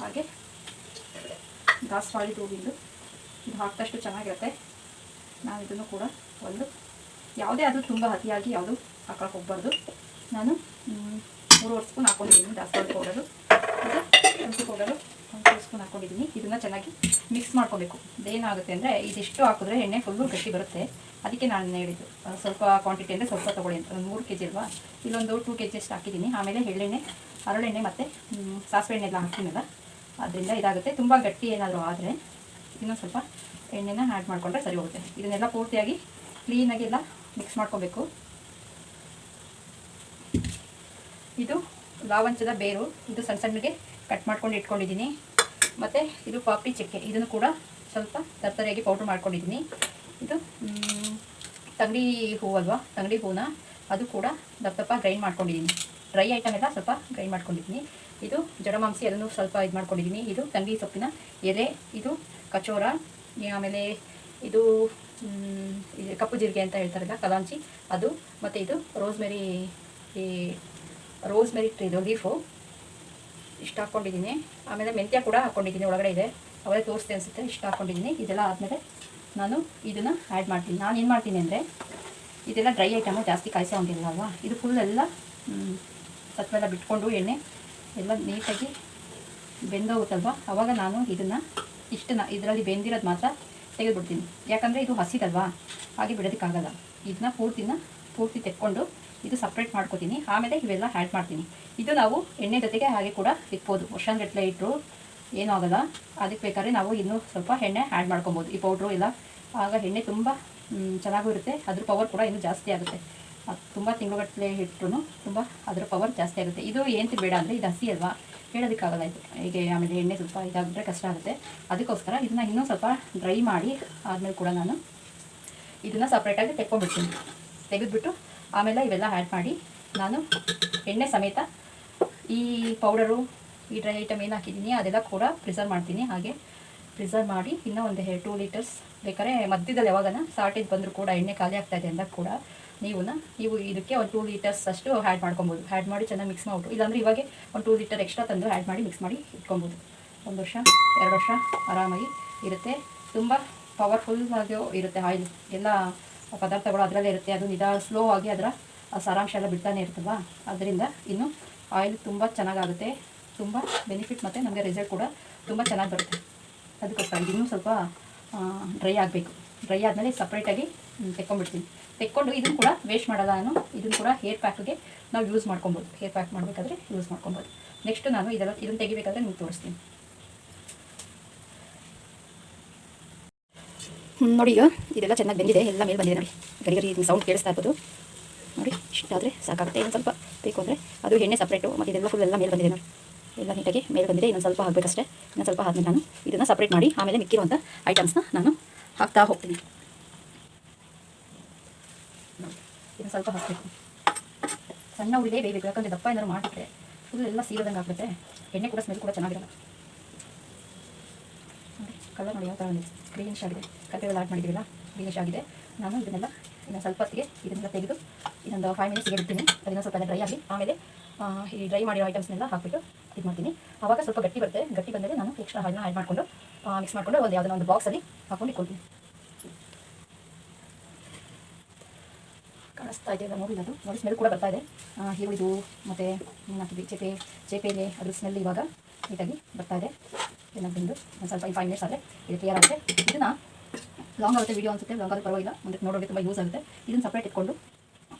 ಹಾಗೆ ದಾಸವಾಳಿ ಹೂವಿಂದು. ಇದು ಹಾಕಿದಷ್ಟು ಚೆನ್ನಾಗಿರುತ್ತೆ. ನಾನು ಇದನ್ನು ಕೂಡ ಒಂದು, ಯಾವುದೇ ಅದು ತುಂಬ ಅತಿಯಾಗಿ ಯಾವುದು ಹಾಕೋಕೆ ಹೋಗ್ಬಾರ್ದು. ನಾನು ಮೂರುವರೆ ಸ್ಪೂನ್ ಹಾಕೊಂಡಿದ್ದೀನಿ. ದಾಸವಾಳ ಪೌಡರು ಶುಂಠಿ ಪೌಡರು ಒಂದು ಸ್ಪೂನ್ ಹಾಕೊಂಡಿದ್ದೀನಿ. ಇದನ್ನು ಚೆನ್ನಾಗಿ ಮಿಕ್ಸ್ ಮಾಡ್ಕೋಬೇಕು. ಇದೇನಾಗುತ್ತೆ ಅಂದರೆ ಇದಿಷ್ಟು ಹಾಕಿದ್ರೆ ಎಣ್ಣೆ ಫುಲ್ಲು ಗಟ್ಟಿ ಬರುತ್ತೆ. ಅದಕ್ಕೆ ನಾನು ಹೇಳಿದ್ದು ಸ್ವಲ್ಪ ಕ್ವಾಂಟಿಟಿ ಅಂದರೆ ಸ್ವಲ್ಪ ತೊಗೊಳ್ಳಿ ಅಂತ. ಒಂದು ಮೂರು ಕೆ ಜಿ ಅಲ್ವಾ? ಇಲ್ಲೊಂದು ಟೂ ಕೆ ಜಿ ಅಷ್ಟು ಹಾಕಿದ್ದೀನಿ. ಆಮೇಲೆ ಎಳ್ಳೆಣ್ಣೆ ಹರಳೆಣ್ಣೆ ಮತ್ತು ಸಾಸಿವೆ ಎಣ್ಣೆ ಎಲ್ಲ ಹಾಕ್ತೀನಲ್ಲ? ಅದರಿಂದ ಇದಾಗುತ್ತೆ. ತುಂಬ ಗಟ್ಟಿ ಏನಾದರೂ ಆದರೆ ಇನ್ನೊಂದು ಸ್ವಲ್ಪ ಎಣ್ಣೆನ ಆ್ಯಡ್ ಮಾಡಿಕೊಂಡ್ರೆ ಸರಿ ಹೋಗುತ್ತೆ. ಇದನ್ನೆಲ್ಲ ಪೂರ್ತಿಯಾಗಿ ಕ್ಲೀನಾಗಿ ಎಲ್ಲ ಮಿಕ್ಸ್ ಮಾಡ್ಕೋಬೇಕು. ಇದು ಲಾವಂಚದ ಬೇರು. ಇದು ಸಣ್ಣ ಸಣ್ಣಗೆ ಕಟ್ ಮಾಡ್ಕೊಂಡು ಇಟ್ಕೊಂಡಿದ್ದೀನಿ. ಮತ್ತು ಇದು ಪಾಪಿ ಚಕ್ಕೆ. ಇದನ್ನು ಕೂಡ ಸ್ವಲ್ಪ ತರ್ತರಿಯಾಗಿ ಪೌಡ್ರ್ ಮಾಡ್ಕೊಂಡಿದ್ದೀನಿ. ಇದು ತಂಗಡಿ ಹೂವು ಅಲ್ವಾ? ತಂಗಡಿ ಹೂವನ್ನ ಅದು ಕೂಡ ದಪ್ಪ ದಪ್ಪ ಗ್ರೈಂಡ್ ಮಾಡ್ಕೊಂಡಿದ್ದೀನಿ. ಡ್ರೈ ಐಟಮ್ ಎಲ್ಲ ಸ್ವಲ್ಪ ಗ್ರೈಂಡ್ ಮಾಡ್ಕೊಂಡಿದ್ದೀನಿ. ಇದು ಜಡಮಾಂಸಿ ಅದನ್ನು ಸ್ವಲ್ಪ ಇದು ಮಾಡ್ಕೊಂಡಿದ್ದೀನಿ. ಇದು ತಂಗಿ ಸೊಪ್ಪಿನ ಎಲೆ, ಇದು ಕಚೋರ ಆಮೇಲೆ ಇದು ಇದು ಕಪ್ಪು ಜೀರಿಗೆ ಅಂತ ಹೇಳ್ತಾರಲ್ಲ ಕಲಾಂಚಿ, ಅದು, ಮತ್ತು ಇದು ರೋಸ್ಮೆರಿ ಈ ರೋಸ್ಮೆರಿ ಇದು ಲೀಫು. ಇಷ್ಟು ಹಾಕ್ಕೊಂಡಿದ್ದೀನಿ. ಆಮೇಲೆ ಮೆಂತ್ಯ ಕೂಡ ಹಾಕ್ಕೊಂಡಿದ್ದೀನಿ, ಒಳಗಡೆ ಇದೆ. ಅವರೇ ತೋರಿಸ್ತೀನಿ ಅನಿಸುತ್ತೆ, ಇಷ್ಟು ಹಾಕ್ಕೊಂಡಿದ್ದೀನಿ. ಇದೆಲ್ಲ ಆದಮೇಲೆ ನಾನು ಇದನ್ನು ಆ್ಯಡ್ ಮಾಡ್ತೀನಿ. ನಾನು ಏನು ಮಾಡ್ತೀನಿ ಅಂದರೆ, ಇದೆಲ್ಲ ಡ್ರೈ ಐಟಮು ಜಾಸ್ತಿ ಕಾಯಿಸೋಂಗಿಲ್ಲ ಅಲ್ವಾ? ಇದು ಫುಲ್ ಎಲ್ಲ ಸತ್ವೆಲ್ಲ ಬಿಟ್ಕೊಂಡು ಎಣ್ಣೆ ಎಲ್ಲ ನೀಟಾಗಿ ಬೆಂದೋಗುತ್ತಲ್ವ ಅವಾಗ ನಾನು ಇದನ್ನು ಇಷ್ಟನ್ನ, ಇದರಲ್ಲಿ ಬೆಂದಿರೋದು ಮಾತ್ರ ತೆಗೆದುಬಿಡ್ತೀನಿ. ಯಾಕಂದರೆ ಇದು ಹಸಿದಲ್ವಾ? ಹಾಗೆ ಬಿಡೋದಕ್ಕಾಗಲ್ಲ. ಇದನ್ನ ಪೂರ್ತಿನ, ಪೂರ್ತಿ ತೆಕ್ಕೊಂಡು ಇದು ಸಪ್ರೇಟ್ ಮಾಡ್ಕೊತೀನಿ. ಆಮೇಲೆ ಇವೆಲ್ಲ ಆ್ಯಡ್ ಮಾಡ್ತೀನಿ. ಇದು ನಾವು ಎಣ್ಣೆ ಜೊತೆಗೆ ಹಾಗೆ ಕೂಡ ಇಕ್ಬೋದು. ವರ್ಷಾನ್ಗಟ್ಟಲೆ ಇಟ್ಟರು ಏನೂ ಆಗೋಲ್ಲ. ಅದಕ್ಕೆ ಬೇಕಾದ್ರೆ ನಾವು ಇನ್ನೂ ಸ್ವಲ್ಪ ಎಣ್ಣೆ ಆ್ಯಡ್ ಮಾಡ್ಕೊಬೋದು. ಈ ಪೌಡ್ರು ಇಲ್ಲ ಆಗ ಎಣ್ಣೆ ತುಂಬ ಚೆನ್ನಾಗೂ ಇರುತ್ತೆ. ಅದ್ರ ಪವರ್ ಕೂಡ ಇನ್ನೂ ಜಾಸ್ತಿ ಆಗುತ್ತೆ. ತುಂಬ ತಿಂಗಳುಗಟ್ಟಲೆ ಇಟ್ಟರು ತುಂಬ ಅದರ ಪವರ್ ಜಾಸ್ತಿ ಆಗುತ್ತೆ. ಇದು ಏನು ಬೇಡ ಅಂದರೆ ಇದು ಹಸಿ ಅಲ್ವಾ? ಹೇಳೋದಕ್ಕಾಗಲ್ಲ ಇದು. ಹೀಗೆ ಆಮೇಲೆ ಎಣ್ಣೆ ಸ್ವಲ್ಪ ಇದಾಗಿದ್ರೆ ಕಷ್ಟ ಆಗುತ್ತೆ. ಅದಕ್ಕೋಸ್ಕರ ಇದನ್ನ ಇನ್ನೂ ಸ್ವಲ್ಪ ಡ್ರೈ ಮಾಡಿ ಆದಮೇಲೆ ಕೂಡ ನಾನು ಇದನ್ನು ಸಪ್ರೇಟಾಗಿ ತೆಕ್ಕೊಂಡ್ಬಿಡ್ತೀನಿ. ತೆಗೆದುಬಿಟ್ಟು ಆಮೇಲೆ ಇವೆಲ್ಲ ಆ್ಯಡ್ ಮಾಡಿ ನಾನು ಎಣ್ಣೆ ಸಮೇತ ಈ ಪೌಡರು ಈ ಡ್ರೈ ಐಟಮ್ ಏನು ಹಾಕಿದ್ದೀನಿ ಅದೆಲ್ಲ ಕೂಡ ಪ್ರಿಸರ್ವ್ ಮಾಡ್ತೀನಿ. ಹಾಗೆ ಪ್ರಿಸರ್ವ್ ಮಾಡಿ ಇನ್ನೂ ಒಂದು ಟೂ ಲೀಟರ್ಸ್ ಬೇಕಾದ್ರೆ ಮಧ್ಯದಲ್ಲಿ ಯಾವಾಗನ ಸಾರ್ಟೇಜ್ ಬಂದರೂ ಕೂಡ ಎಣ್ಣೆ ಖಾಲಿ ಆಗ್ತಾ ಇದೆ ಅಂದಾಗ ಕೂಡ ನೀವು ನೀವು ಇದಕ್ಕೆ ಒಂದು ಟೂ ಲೀಟರ್ಸ್ ಅಷ್ಟು ಆ್ಯಡ್ ಮಾಡ್ಕೊಬೋದು. ಆ್ಯಡ್ ಮಾಡಿ ಚೆನ್ನಾಗಿ ಮಿಕ್ಸ್ ಮಾಡ್ಬಿಟ್ಟು, ಇಲ್ಲಾಂದರೆ ಇವಾಗೆ ಒಂದು ಟೂ ಲೀಟರ್ ಎಕ್ಸ್ಟ್ರಾ ತಂದು ಆ್ಯಡ್ ಮಾಡಿ ಮಿಕ್ಸ್ ಮಾಡಿ ಇಟ್ಕೊಬೋದು. ಒಂದು ವರ್ಷ, ಎರಡು ವರ್ಷ ಆರಾಮಾಗಿ ಇರುತ್ತೆ. ತುಂಬ ಪವರ್ಫುಲ್ ಆಗಿ ಇರುತ್ತೆ ಆಯಿಲ್ ಎಲ್ಲ ಪದಾರ್ಥಗಳು ಅದರಲ್ಲೇ ಇರುತ್ತೆ. ಅದು ನಿಧಾನ ಸ್ಲೋ ಆಗಿ ಅದರ ಸಾರಾಂಶ ಎಲ್ಲ ಬಿಡ್ತಾನೆ ಇರುತ್ತಲ್ವಾ? ಅದರಿಂದ ಇನ್ನು ಆಯಿಲ್ ತುಂಬ ಚೆನ್ನಾಗಾಗುತ್ತೆ. ತುಂಬ ಬೆನಿಫಿಟ್ ಮತ್ತು ನಮಗೆ ರಿಸಲ್ಟ್ ಕೂಡ ತುಂಬ ಚೆನ್ನಾಗಿ ಬರುತ್ತೆ. ಅದಕ್ಕೋಸ್ಕರ ಇನ್ನೂ ಸ್ವಲ್ಪ ಡ್ರೈ ಆಗಬೇಕು. ಡ್ರೈ ಆದಮೇಲೆ ಸಪ್ರೇಟಾಗಿ ತೆಕ್ಕೊಂಡ್ಬಿಡ್ತೀನಿ. ತೆಕ್ಕೊಂಡು ಇದನ್ನು ಕೂಡ ವೇಸ್ಟ್ ಮಾಡಲ್ಲ ನಾನು. ಇದನ್ನು ಕೂಡ ಹೇರ್ ಪ್ಯಾಕ್ಗೆ ನಾವು ಯೂಸ್ ಮಾಡ್ಕೊಬೋದು. ಹೇರ್ ಪ್ಯಾಕ್ ಮಾಡಬೇಕಾದ್ರೆ ಯೂಸ್ ಮಾಡ್ಕೊಬೋದು. ನೆಕ್ಸ್ಟ್ ನಾನು ಇದೆಲ್ಲ, ಇದನ್ನು ತೆಗಿಬೇಕಾದ್ರೆ ನಿಮ್ಗೆ ತೋರಿಸ್ತೀನಿ. ನೋಡಿ ಈಗ ಇದೆಲ್ಲ ಚೆನ್ನಾಗಿ ಬೆಂದಿದೆ. ಎಲ್ಲ ಮೇಲೆ ಬಂದಿದೆ ನೋಡಿ. ಗರಿ ಗರಿ ಸೌಂಡ್ ಕೇಳಿಸ್ತಾ ಇರ್ಬೋದು. ನೋಡಿ, ಇಷ್ಟಾದರೆ ಸಾಕಾಗುತ್ತೆ. ಇನ್ನೊಂದು ಸ್ವಲ್ಪ ಬೇಕು ಅಂದರೆ ಅದು ಎಣ್ಣೆ ಸಪ್ರೇಟು ಮತ್ತು ಇದೆಲ್ಲ ಫುಲ್ ಎಲ್ಲ ಮೇಲೆ ಬಂದಿದೆ ನೋಡಿ. ಎಲ್ಲ ನೀಟಾಗಿ ಮೇಲೆ ಬಂದಿದೆ. ಇನ್ನೊಂದು ಸ್ವಲ್ಪ ಹಾಕಬೇಕಷ್ಟೇ. ಇನ್ನೊಂದು ಸ್ವಲ್ಪ ಆದಮೇಲೆ ನಾನು. ಇದನ್ನು ಸಪ್ರೇಟ್ ಮಾಡಿ ಆಮೇಲೆ ಮಿಕ್ಕಿರುವಂಥ ಐಟಮ್ಸ್ನ ನಾನು ಹಾಕ್ತಾ ಹೋಗ್ತೀನಿ. ಇನ್ನೊಂದು ಸ್ವಲ್ಪ ಹಾಕಬೇಕು. ಸಣ್ಣ ಉಳಿದೇ ಬೇಯಬೇಕು. ಯಾಕಂದರೆ ದಪ್ಪ ಏನಾದ್ರು ಮಾಡಿಬಿಟ್ರೆ ಫುಲ್ ಎಲ್ಲ ಸೀರದಂಗೆ ಆಗ್ಬಿಡುತ್ತೆ. ಎಣ್ಣೆ ಕೂಡ ಸ್ಮೆಲ್ ಕೂಡ ಚೆನ್ನಾಗಿರಲ್ಲ. ಕಲರ್ ನೋಡಿ ಯಾವ ಥರ ಗ್ರೀನಿಶ್ ಆಗಿದೆ. ಕರಿಬೇವೆಲ್ಲ ಆ್ಯಡ್ ಮಾಡಿದ್ದೀವಲ್ಲ ಗ್ರೀನಿಶ್ ಆಗಿದೆ. ನಾನು ಇದನ್ನೆಲ್ಲ ಇನ್ನು ಸ್ವಲ್ಪ ಹೊತ್ತಿಗೆ ಇದನ್ನೆಲ್ಲ ತೆಗೆದು ಇನ್ನೊಂದು ಫೈವ್ ಮಿನಿಟ್ಸ್ಗೆ ಇಡ್ತೀನಿ ಅದನ್ನ ಸ್ವಲ್ಪ ಡ್ರೈ ಆಗಿ, ಆಮೇಲೆ ಈ ಡ್ರೈ ಮಾಡಿರೋ ಐಟಮ್ಸ್ನೆಲ್ಲ ಹಾಕ್ಬಿಟ್ಟು ಇದು ಮಾಡ್ತೀನಿ. ಆವಾಗ ಸ್ವಲ್ಪ ಗಟ್ಟಿ ಬರುತ್ತೆ. ಗಟ್ಟಿ ಬಂದರೆ ನಾನು ಎಕ್ಸ್ಟ್ರಾ ಹಾಲನ್ನ ಆ್ಯಡ್ ಮಾಡಿಕೊಂಡು ಮಿಕ್ಸ್ ಮಾಡಿಕೊಂಡು ಒಂದು ಯಾವುದೋ ಒಂದು ಬಾಕ್ಸಲ್ಲಿ ಹಾಕೊಂಡು ಇಟ್ಕೊಳ್ತೀನಿ. ಕಾಣಿಸ್ತಾ ಇದೆಯಲ್ಲ ನೋಡಿಲ್ಲ ಅದು? ನೋಡಿ ಸ್ಮೆಲ್ ಕೂಡ ಬರ್ತಾ ಇದೆ. ಈರುಳ್ಳಿದು ಮತ್ತು ಏನು ಹಾಕಿದ್ವಿ. ಚೇಪೆ ಚೇಪೆಲೆ ಅದ್ರ ಸ್ಮೆಲ್ ಇವಾಗ ನೀಟಾಗಿ ಬರ್ತಾ ಇದೆ. ಚೆನ್ನಾಗಿ ಬಂದು ಒಂದು ಸ್ವಲ್ಪ ಫೈವ್ ಮಿನಿಟ್ಸ್ ಆದರೆ ಇದು ಕ್ಲಿಯರ್ ಆಗುತ್ತೆ. ಇದನ್ನು ಲಾಂಗ್ ಆಗುತ್ತೆ ವಿಡಿಯೋ ಅನ್ಸುತ್ತೆ ಲಾಂಗ್ ಆದರೂ ಪರವಾಗಿಲ್ಲ. ಮುಂದಕ್ಕೆ ನೋಡೋಕ್ಕೆ ತುಂಬ ಯೂಸ್ ಆಗುತ್ತೆ. ಇದನ್ನು ಸಪ್ರೇಟ್ ಇಟ್ಕೊಂಡು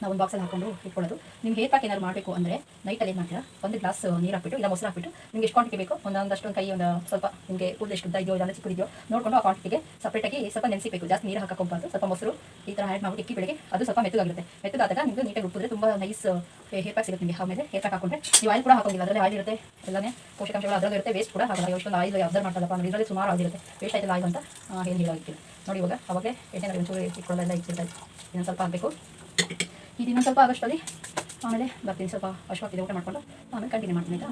ನಾವು ಒಂದು ಬಾಕ್ಸಲ್ಲಿ ಹಾಕೊಂಡು ಇಟ್ಕೊಳ್ಳೋದು. ನಿಮ್ಗೆ ಹೇರ್ ಪ್ಯಾಕ್ ಏನಾದ್ರು ಮಾಡಬೇಕು ಅಂದರೆ ನೈಟಲ್ಲಿ ಏನು ಮಾಡ್ತೀರಾ? ಒಂದು ಗ್ಲಾಸ್ ನೀರು ಹಾಕ್ಬಿಟ್ಟು ಇಲ್ಲ ಮೊಸರು ಹಾಕ್ಬಿಟ್ಟು ನಿಮ್ಗೆ ಎಷ್ಟು ಕ್ವಾಂಟಿಟಿ ಬೇಕು? ಒಂದೊಂದಷ್ಟು ಒಂದು ಕೈ, ಒಂದು ಸ್ವಲ್ಪ ನಿಮಗೆ ಕೂದಲು ಎಷ್ಟು ಉದ್ದ ಇದೆಯೋ ಇಲ್ಲ ಚಿಕ್ಕದಿದೆಯೋ ನೋಡ್ಕೊಂಡು ಆ ಕ್ವಾಂಟಿಟಿಗೆ ಸಪ್ರೇಟಾಗಿ ಸ್ವಲ್ಪ ನೆನೆಸಿಬೇಕು ಜಾಸ್ತಿ ನೀರು ಹಾಕೋಬಾರ್ದು ಸ್ವಲ್ಪ ಮೊಸರು ಈ ಥರ ಆ್ಯಡ್ ಮಾಡಿ ಇಕ್ಕಿ ಬೆಳಗ್ಗೆ ಅದು ಸ್ವಲ್ಪ ಮೆತ್ತಗಾಗಿರುತ್ತೆ. ಮೆತ್ತಗಾದಾಗ ನಿಮಗೆ ನೀಟಾಗಿ ಉಪ್ಪಿದ್ರೆ ತುಂಬ ನೈಸ್ ಹೇರ್ ಪ್ಯಾಕ್ ಸಿಗುತ್ತೆ ನಿಮಗೆ. ಆಮೇಲೆ ಹೇರ್ ಪ್ಯಾಕ್ ಹಾಕೊಂಡ್ರೆ ನೀವು ಆಯಿಲ್ ಕೂಡ ಹಾಕೋಂಗಿಲ್ಲ ಅದರಲ್ಲಿ ಆಯಿಲ್ ಇರುತ್ತೆ, ಎಲ್ಲನೇ ಪೋಷಕಾಂಶಗಳು ಅದರಲ್ಲಿ ಇರುತ್ತೆ ವೇಸ್ಟ್ ಕೂಡ ಹಾಕಲ್ಲ. ಎಷ್ಟೊಂದು ಆಯಿಲ್ ಅಬ್ಸರ್ವ್ ಮಾಡ್ತಲ್ಲಪ್ಪ ಅಂದ್ರೆ ಇದರಲ್ಲಿ ಸುಮಾರು ಆಗಿರುತ್ತೆ ವೇಸ್ಟ್ ಆಯಿತು ಆಯಿಲ್ ಅಂತ? ಏನು ಹೇಳೋಗಿಲ್ಲ ನೋಡಿ ಇವಾಗ ಅವಾಗಲೇ ಎಣ್ಣೆ ಒಂಚೂರು ಇಟ್ಟಿರ್ತಾರೆ ಇನ್ನೊಂದು ಸ್ವಲ್ಪ ಆಗಬೇಕು ಇದು ಇನ್ನೊಂದು ಸ್ವಲ್ಪ ಆಗೋಷ್ಟರಲ್ಲಿ ಆಮೇಲೆ ಬರ್ತೀನಿ. ಸ್ವಲ್ಪ ಅಶ್ವಾಗ್ತಿದೆ ಊಟ ಮಾಡ್ಕೊಂಡು ಆಮೇಲೆ ಕಂಟಿನ್ಯೂ ಮಾಡ್ತೀನಿ ಆಯಿತಾ?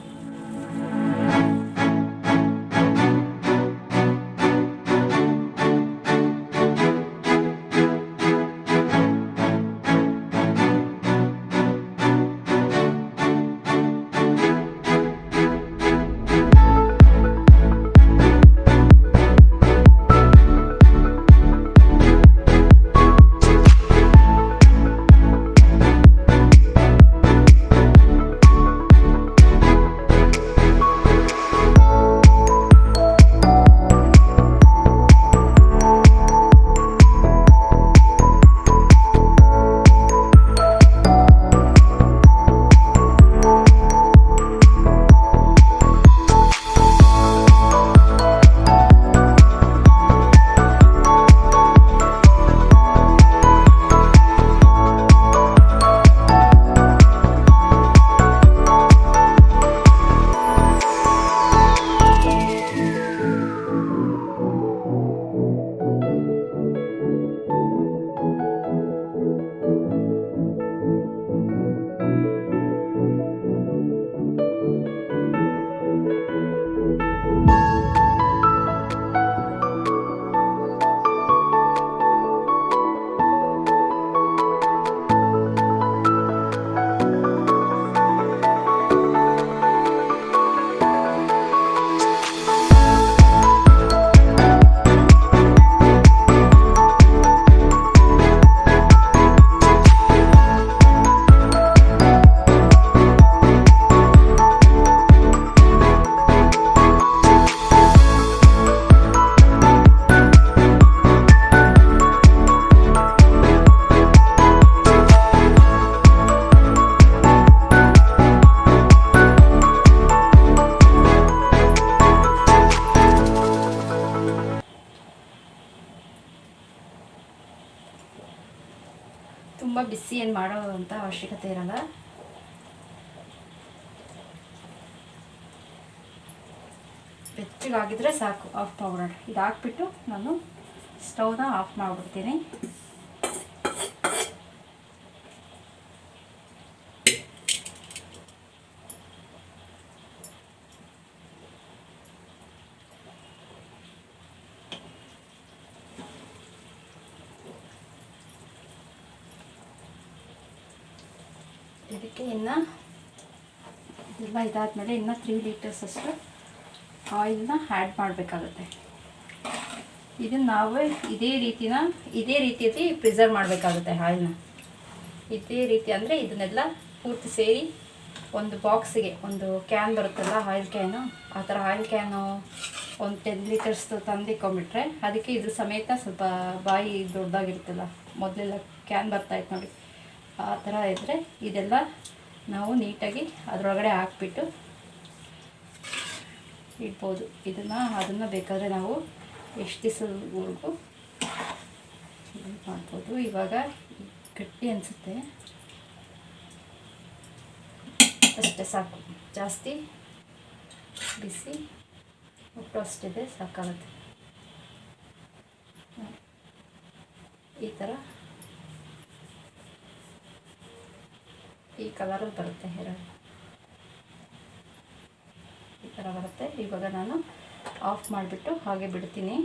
ಬೆಚ್ಚಗಾಗಿದ್ರೆ ಸಾಕು ಆಫ್ ಮಾಡ್ಬಿಡೋಣ ಇದು ಹಾಕ್ಬಿಟ್ಟು ನಾನು ಸ್ಟವ್ನ ಆಫ್ ಮಾಡಿಬಿಡ್ತೀನಿ. ಇದಕ್ಕೆ ಇನ್ನು ಇದೆಲ್ಲ ಇದಾದಮೇಲೆ ಇನ್ನೂ ತ್ರೀ ಲೀಟರ್ಸ್ ಅಷ್ಟು. ಆಯಿಲ್ನ ಆ್ಯಡ್ ಮಾಡಬೇಕಾಗುತ್ತೆ. ಇದನ್ನು ನಾವು ಇದೇ ರೀತಿನ, ಇದೇ ರೀತಿಯಲ್ಲಿ ಪ್ರಿಸರ್ವ್ ಮಾಡಬೇಕಾಗುತ್ತೆ ಆಯಿಲ್ನ ಇದೇ ರೀತಿ ಅಂದರೆ ಇದನ್ನೆಲ್ಲ ಪೂರ್ತಿ ಸೇರಿ ಒಂದು ಬಾಕ್ಸಿಗೆ ಒಂದು ಕ್ಯಾನ್ ಬರುತ್ತಲ್ಲ ಆಯಿಲ್ ಕ್ಯಾನು ಆ ಥರ ಆಯಿಲ್ ಕ್ಯಾನು ಒಂದು ಟೆನ್ ಲೀಟರ್ಸ್ ತಂದಿಕೊಂಬಿಟ್ರೆ ಅದಕ್ಕೆ ಇದ್ರ ಸಮೇತ ಸ್ವಲ್ಪ ಬಾಯಿ ದೊಡ್ಡದಾಗಿರುತ್ತಲ್ಲ, ಮೊದಲೆಲ್ಲ ಕ್ಯಾನ್ ಬರ್ತಾಯಿತ್ತು ನೋಡಿ. ಆ ಥರ ಇದ್ದರೆ ಇದೆಲ್ಲ ನಾವು ನೀಟಾಗಿ ಅದರೊಳಗಡೆ ಹಾಕ್ಬಿಟ್ಟು ಇಡ್ಬೋದು ಇದನ್ನು, ಅದನ್ನು ಬೇಕಾದರೆ ನಾವು ಎಷ್ಟು ದಿವಸದವರೆಗೂ ಮಾಡ್ಬೋದು. ಇವಾಗ ಗಟ್ಟಿ ಅನಿಸುತ್ತೆ. ಅಷ್ಟೇ ಸಾಕು. ಜಾಸ್ತಿ ಬಿಸಿ, ಒಟ್ಟು ಅಷ್ಟಿದೆ ಸಾಕಾಗುತ್ತೆ. ಈ ಥರ ಈ ಕಲರಲ್ಲಿ ಬರುತ್ತೆ ಹೇರ್ ಈ ಥರ ಬರುತ್ತೆ. ಇವಾಗ ನಾನು ಆಫ್ ಮಾಡಿಬಿಟ್ಟು ಹಾಗೆ ಬಿಡ್ತೀನಿ.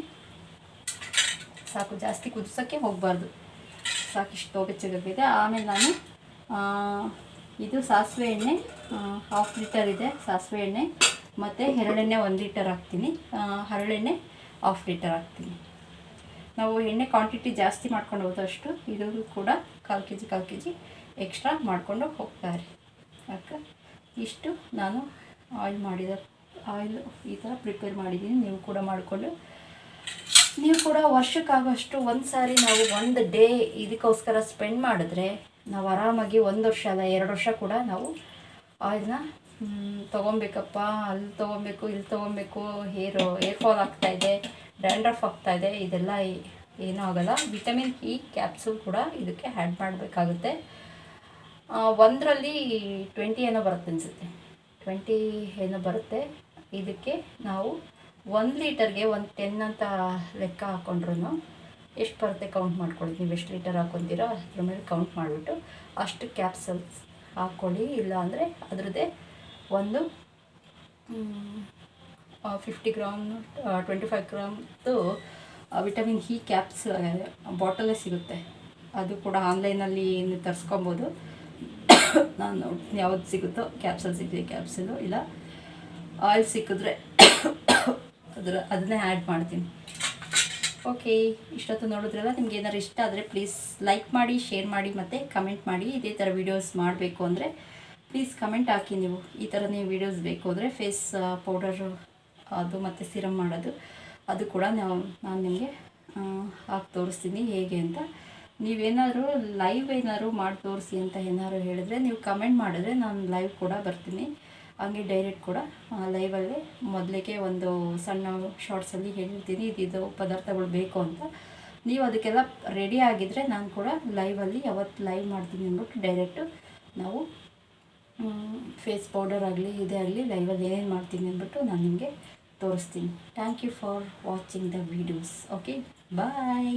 ಸಾಕು, ಜಾಸ್ತಿ ಕುದಿಸೋಕ್ಕೆ ಹೋಗಬಾರ್ದು. ಸಾಕಿಷ್ಟು ಬೆಚ್ಚಗಾಗಿದೆ ಆಮೇಲೆ ನಾನು ಇದು ಸಾಸಿವೆ ಎಣ್ಣೆ ಹಾಫ್ ಲೀಟರ್ ಇದೆ ಸಾಸಿವೆ ಎಣ್ಣೆ. ಮತ್ತು ಹರಳೆಣ್ಣೆ ಒಂದು ಲೀಟರ್ ಹಾಕ್ತೀನಿ. ಹರಳೆಣ್ಣೆ ಹಾಫ್ ಲೀಟರ್ ಹಾಕ್ತೀನಿ. ನಾವು ಎಣ್ಣೆ ಕ್ವಾಂಟಿಟಿ ಜಾಸ್ತಿ ಮಾಡ್ಕೊಂಡು ಹೋದಷ್ಟು ಇದು ಕೂಡ ಕಾಲು ಕೆ ಜಿ ಕಾಲು ಕೆ ಜಿ ಎಕ್ಸ್ಟ್ರಾ ಮಾಡಿಕೊಂಡು ಹೋಗ್ತಾರೆ. ಯಾಕೆ? ಇಷ್ಟು ನಾನು ಆಯಿಲ್ ಮಾಡಿದ ಆಯಿಲ್ ಈ ಥರ ಪ್ರಿಪೇರ್ ಮಾಡಿದ್ದೀನಿ. ನೀವು ಕೂಡ ಮಾಡಿಕೊಂಡು ನೀವು ಕೂಡ ವರ್ಷಕ್ಕಾಗೋಷ್ಟು ಒಂದು ಸಾರಿ ನಾವು ಒಂದು ಡೇ ಇದಕ್ಕೋಸ್ಕರ ಸ್ಪೆಂಡ್ ಮಾಡಿದ್ರೆ ನಾವು ಆರಾಮಾಗಿ ಒಂದು ವರ್ಷ ಅಲ್ಲ, ಎರಡು ವರ್ಷ ಕೂಡ ನಾವು ಆಯಿಲ್ನ ತೊಗೊಬೇಕಪ್ಪ. ಅಲ್ಲಿ ತೊಗೊಬೇಕು, ಇಲ್ಲಿ ತೊಗೊಬೇಕು. ಹೇರು ಏರ್ ಫಾಲ್ ಆಗ್ತಾಯಿದೆ ಡ್ಯಾಂಡ್ರಫ್ ಆಗ್ತಾಯಿದೆ ಇದೆಲ್ಲ ಏನೂ ಆಗಲ್ಲ. ವಿಟಮಿನ್ ಇ ಕ್ಯಾಪ್ಸೂಲ್ ಕೂಡ ಇದಕ್ಕೆ ಆ್ಯಡ್ ಮಾಡಬೇಕಾಗುತ್ತೆ. ಒಂದರಲ್ಲಿ ಟ್ವೆಂಟಿ ಏನೋ ಬರುತ್ತೆ ಅನಿಸುತ್ತೆ. ಟ್ವೆಂಟಿ ಏನೋ ಬರುತ್ತೆ. ಇದಕ್ಕೆ ನಾವು ಒಂದು ಲೀಟರ್ಗೆ ಒಂದು ಟೆನ್ ಅಂತ ಲೆಕ್ಕ ಹಾಕ್ಕೊಂಡ್ರು ಎಷ್ಟು ಬರುತ್ತೆ ಕೌಂಟ್ ಮಾಡ್ಕೊಳ್ಳಿ ನೀವು ಎಷ್ಟು ಲೀಟರ್ ಹಾಕ್ಕೊತೀರೋ ಅದ್ರ ಮೇಲೆ ಕೌಂಟ್ ಮಾಡಿಬಿಟ್ಟು ಅಷ್ಟು ಕ್ಯಾಪ್ಸಲ್ಸ್ ಹಾಕ್ಕೊಳ್ಳಿ ಇಲ್ಲ ಅಂದರೆ ಅದರದ್ದೇ ಒಂದು ಫಿಫ್ಟಿ ಗ್ರಾಮ್ ಟ್ವೆಂಟಿ ಫೈವ್ ಗ್ರಾಮ್ದು ವಿಟಮಿನ್ ಹಿ ಕ್ಯಾಪ್ಸ್ ಬಾಟಲೇ ಸಿಗುತ್ತೆ. ಅದು ಕೂಡ ಆನ್ಲೈನಲ್ಲಿ ತರಿಸ್ಕೊಬೋದು. ನಾನು ಯಾವ್ದು ಸಿಗುತ್ತೋ ಕ್ಯಾಪ್ಸಲ್ ಸಿಗಲಿ ಕ್ಯಾಪ್ಸಲು ಇಲ್ಲ. ಆಯಿಲ್ ಸಿಕ್ಕಿದ್ರೆ ಅದರ ಅದನ್ನೇ ಆ್ಯಡ್ ಮಾಡ್ತೀನಿ. ಓಕೆ ಇಷ್ಟೊತ್ತು ನೋಡಿದ್ರಲ್ಲ, ನಿಮ್ಗೆ ಏನಾದ್ರು ಇಷ್ಟ ಆದರೆ ಪ್ಲೀಸ್ ಲೈಕ್ ಮಾಡಿ ಶೇರ್ ಮಾಡಿ ಮತ್ತು ಕಮೆಂಟ್ ಮಾಡಿ. ಇದೇ ಥರ ವೀಡಿಯೋಸ್ ಮಾಡಬೇಕು ಅಂದರೆ ಪ್ಲೀಸ್ ಕಮೆಂಟ್ ಹಾಕಿ ನೀವು. ಈ ಥರ ನೀವು ವೀಡಿಯೋಸ್ ಬೇಕು ಅಂದರೆ ಫೇಸ್ ಪೌಡರು ಅದು ಮತ್ತು ಸಿರಮ್ ಮಾಡೋದು. ಅದು ಕೂಡ ನಾವು ನಾನು ನಿಮಗೆ ಹಾಕಿ ತೋರಿಸ್ತೀನಿ ಹೇಗೆ ಅಂತ. ನೀವೇನಾದರೂ ಲೈವ್ ಏನಾದ್ರು ಮಾಡಿ ತೋರಿಸಿ ಅಂತ ಏನಾದ್ರು ಹೇಳಿದ್ರೆ ನೀವು ಕಮೆಂಟ್ ಮಾಡಿದ್ರೆ ನಾನು ಲೈವ್ ಕೂಡ ಬರ್ತೀನಿ. ಹಂಗೆ ಡೈರೆಕ್ಟ್ ಕೂಡ ಲೈವಲ್ಲೇ ಮೊದಲಿಗೆ ಒಂದು ಸಣ್ಣ ಶಾರ್ಟ್ಸಲ್ಲಿ ಹೇಳಿರ್ತೀನಿ ಇದಿದು ಪದಾರ್ಥಗಳು ಬೇಕು ಅಂತ. ನೀವು ಅದಕ್ಕೆಲ್ಲ ರೆಡಿ ಆಗಿದ್ದರೆ ನಾನು ಕೂಡ ಲೈವಲ್ಲಿ ಯಾವತ್ತು ಲೈವ್ ಮಾಡ್ತೀನಿ ಅಂದ್ಬಿಟ್ಟು ಡೈರೆಕ್ಟು ನಾವು ಫೇಸ್ ಪೌಡರ್ ಆಗಲಿ, ಇದೇ ಆಗಲಿ ಲೈವಲ್ಲಿ ಏನೇನು ಮಾಡ್ತೀನಿ ಅಂದ್ಬಿಟ್ಟು ನಾನು ನಿಮಗೆ ತೋರಿಸ್ತೀನಿ. Thank you for watching the videos okay bye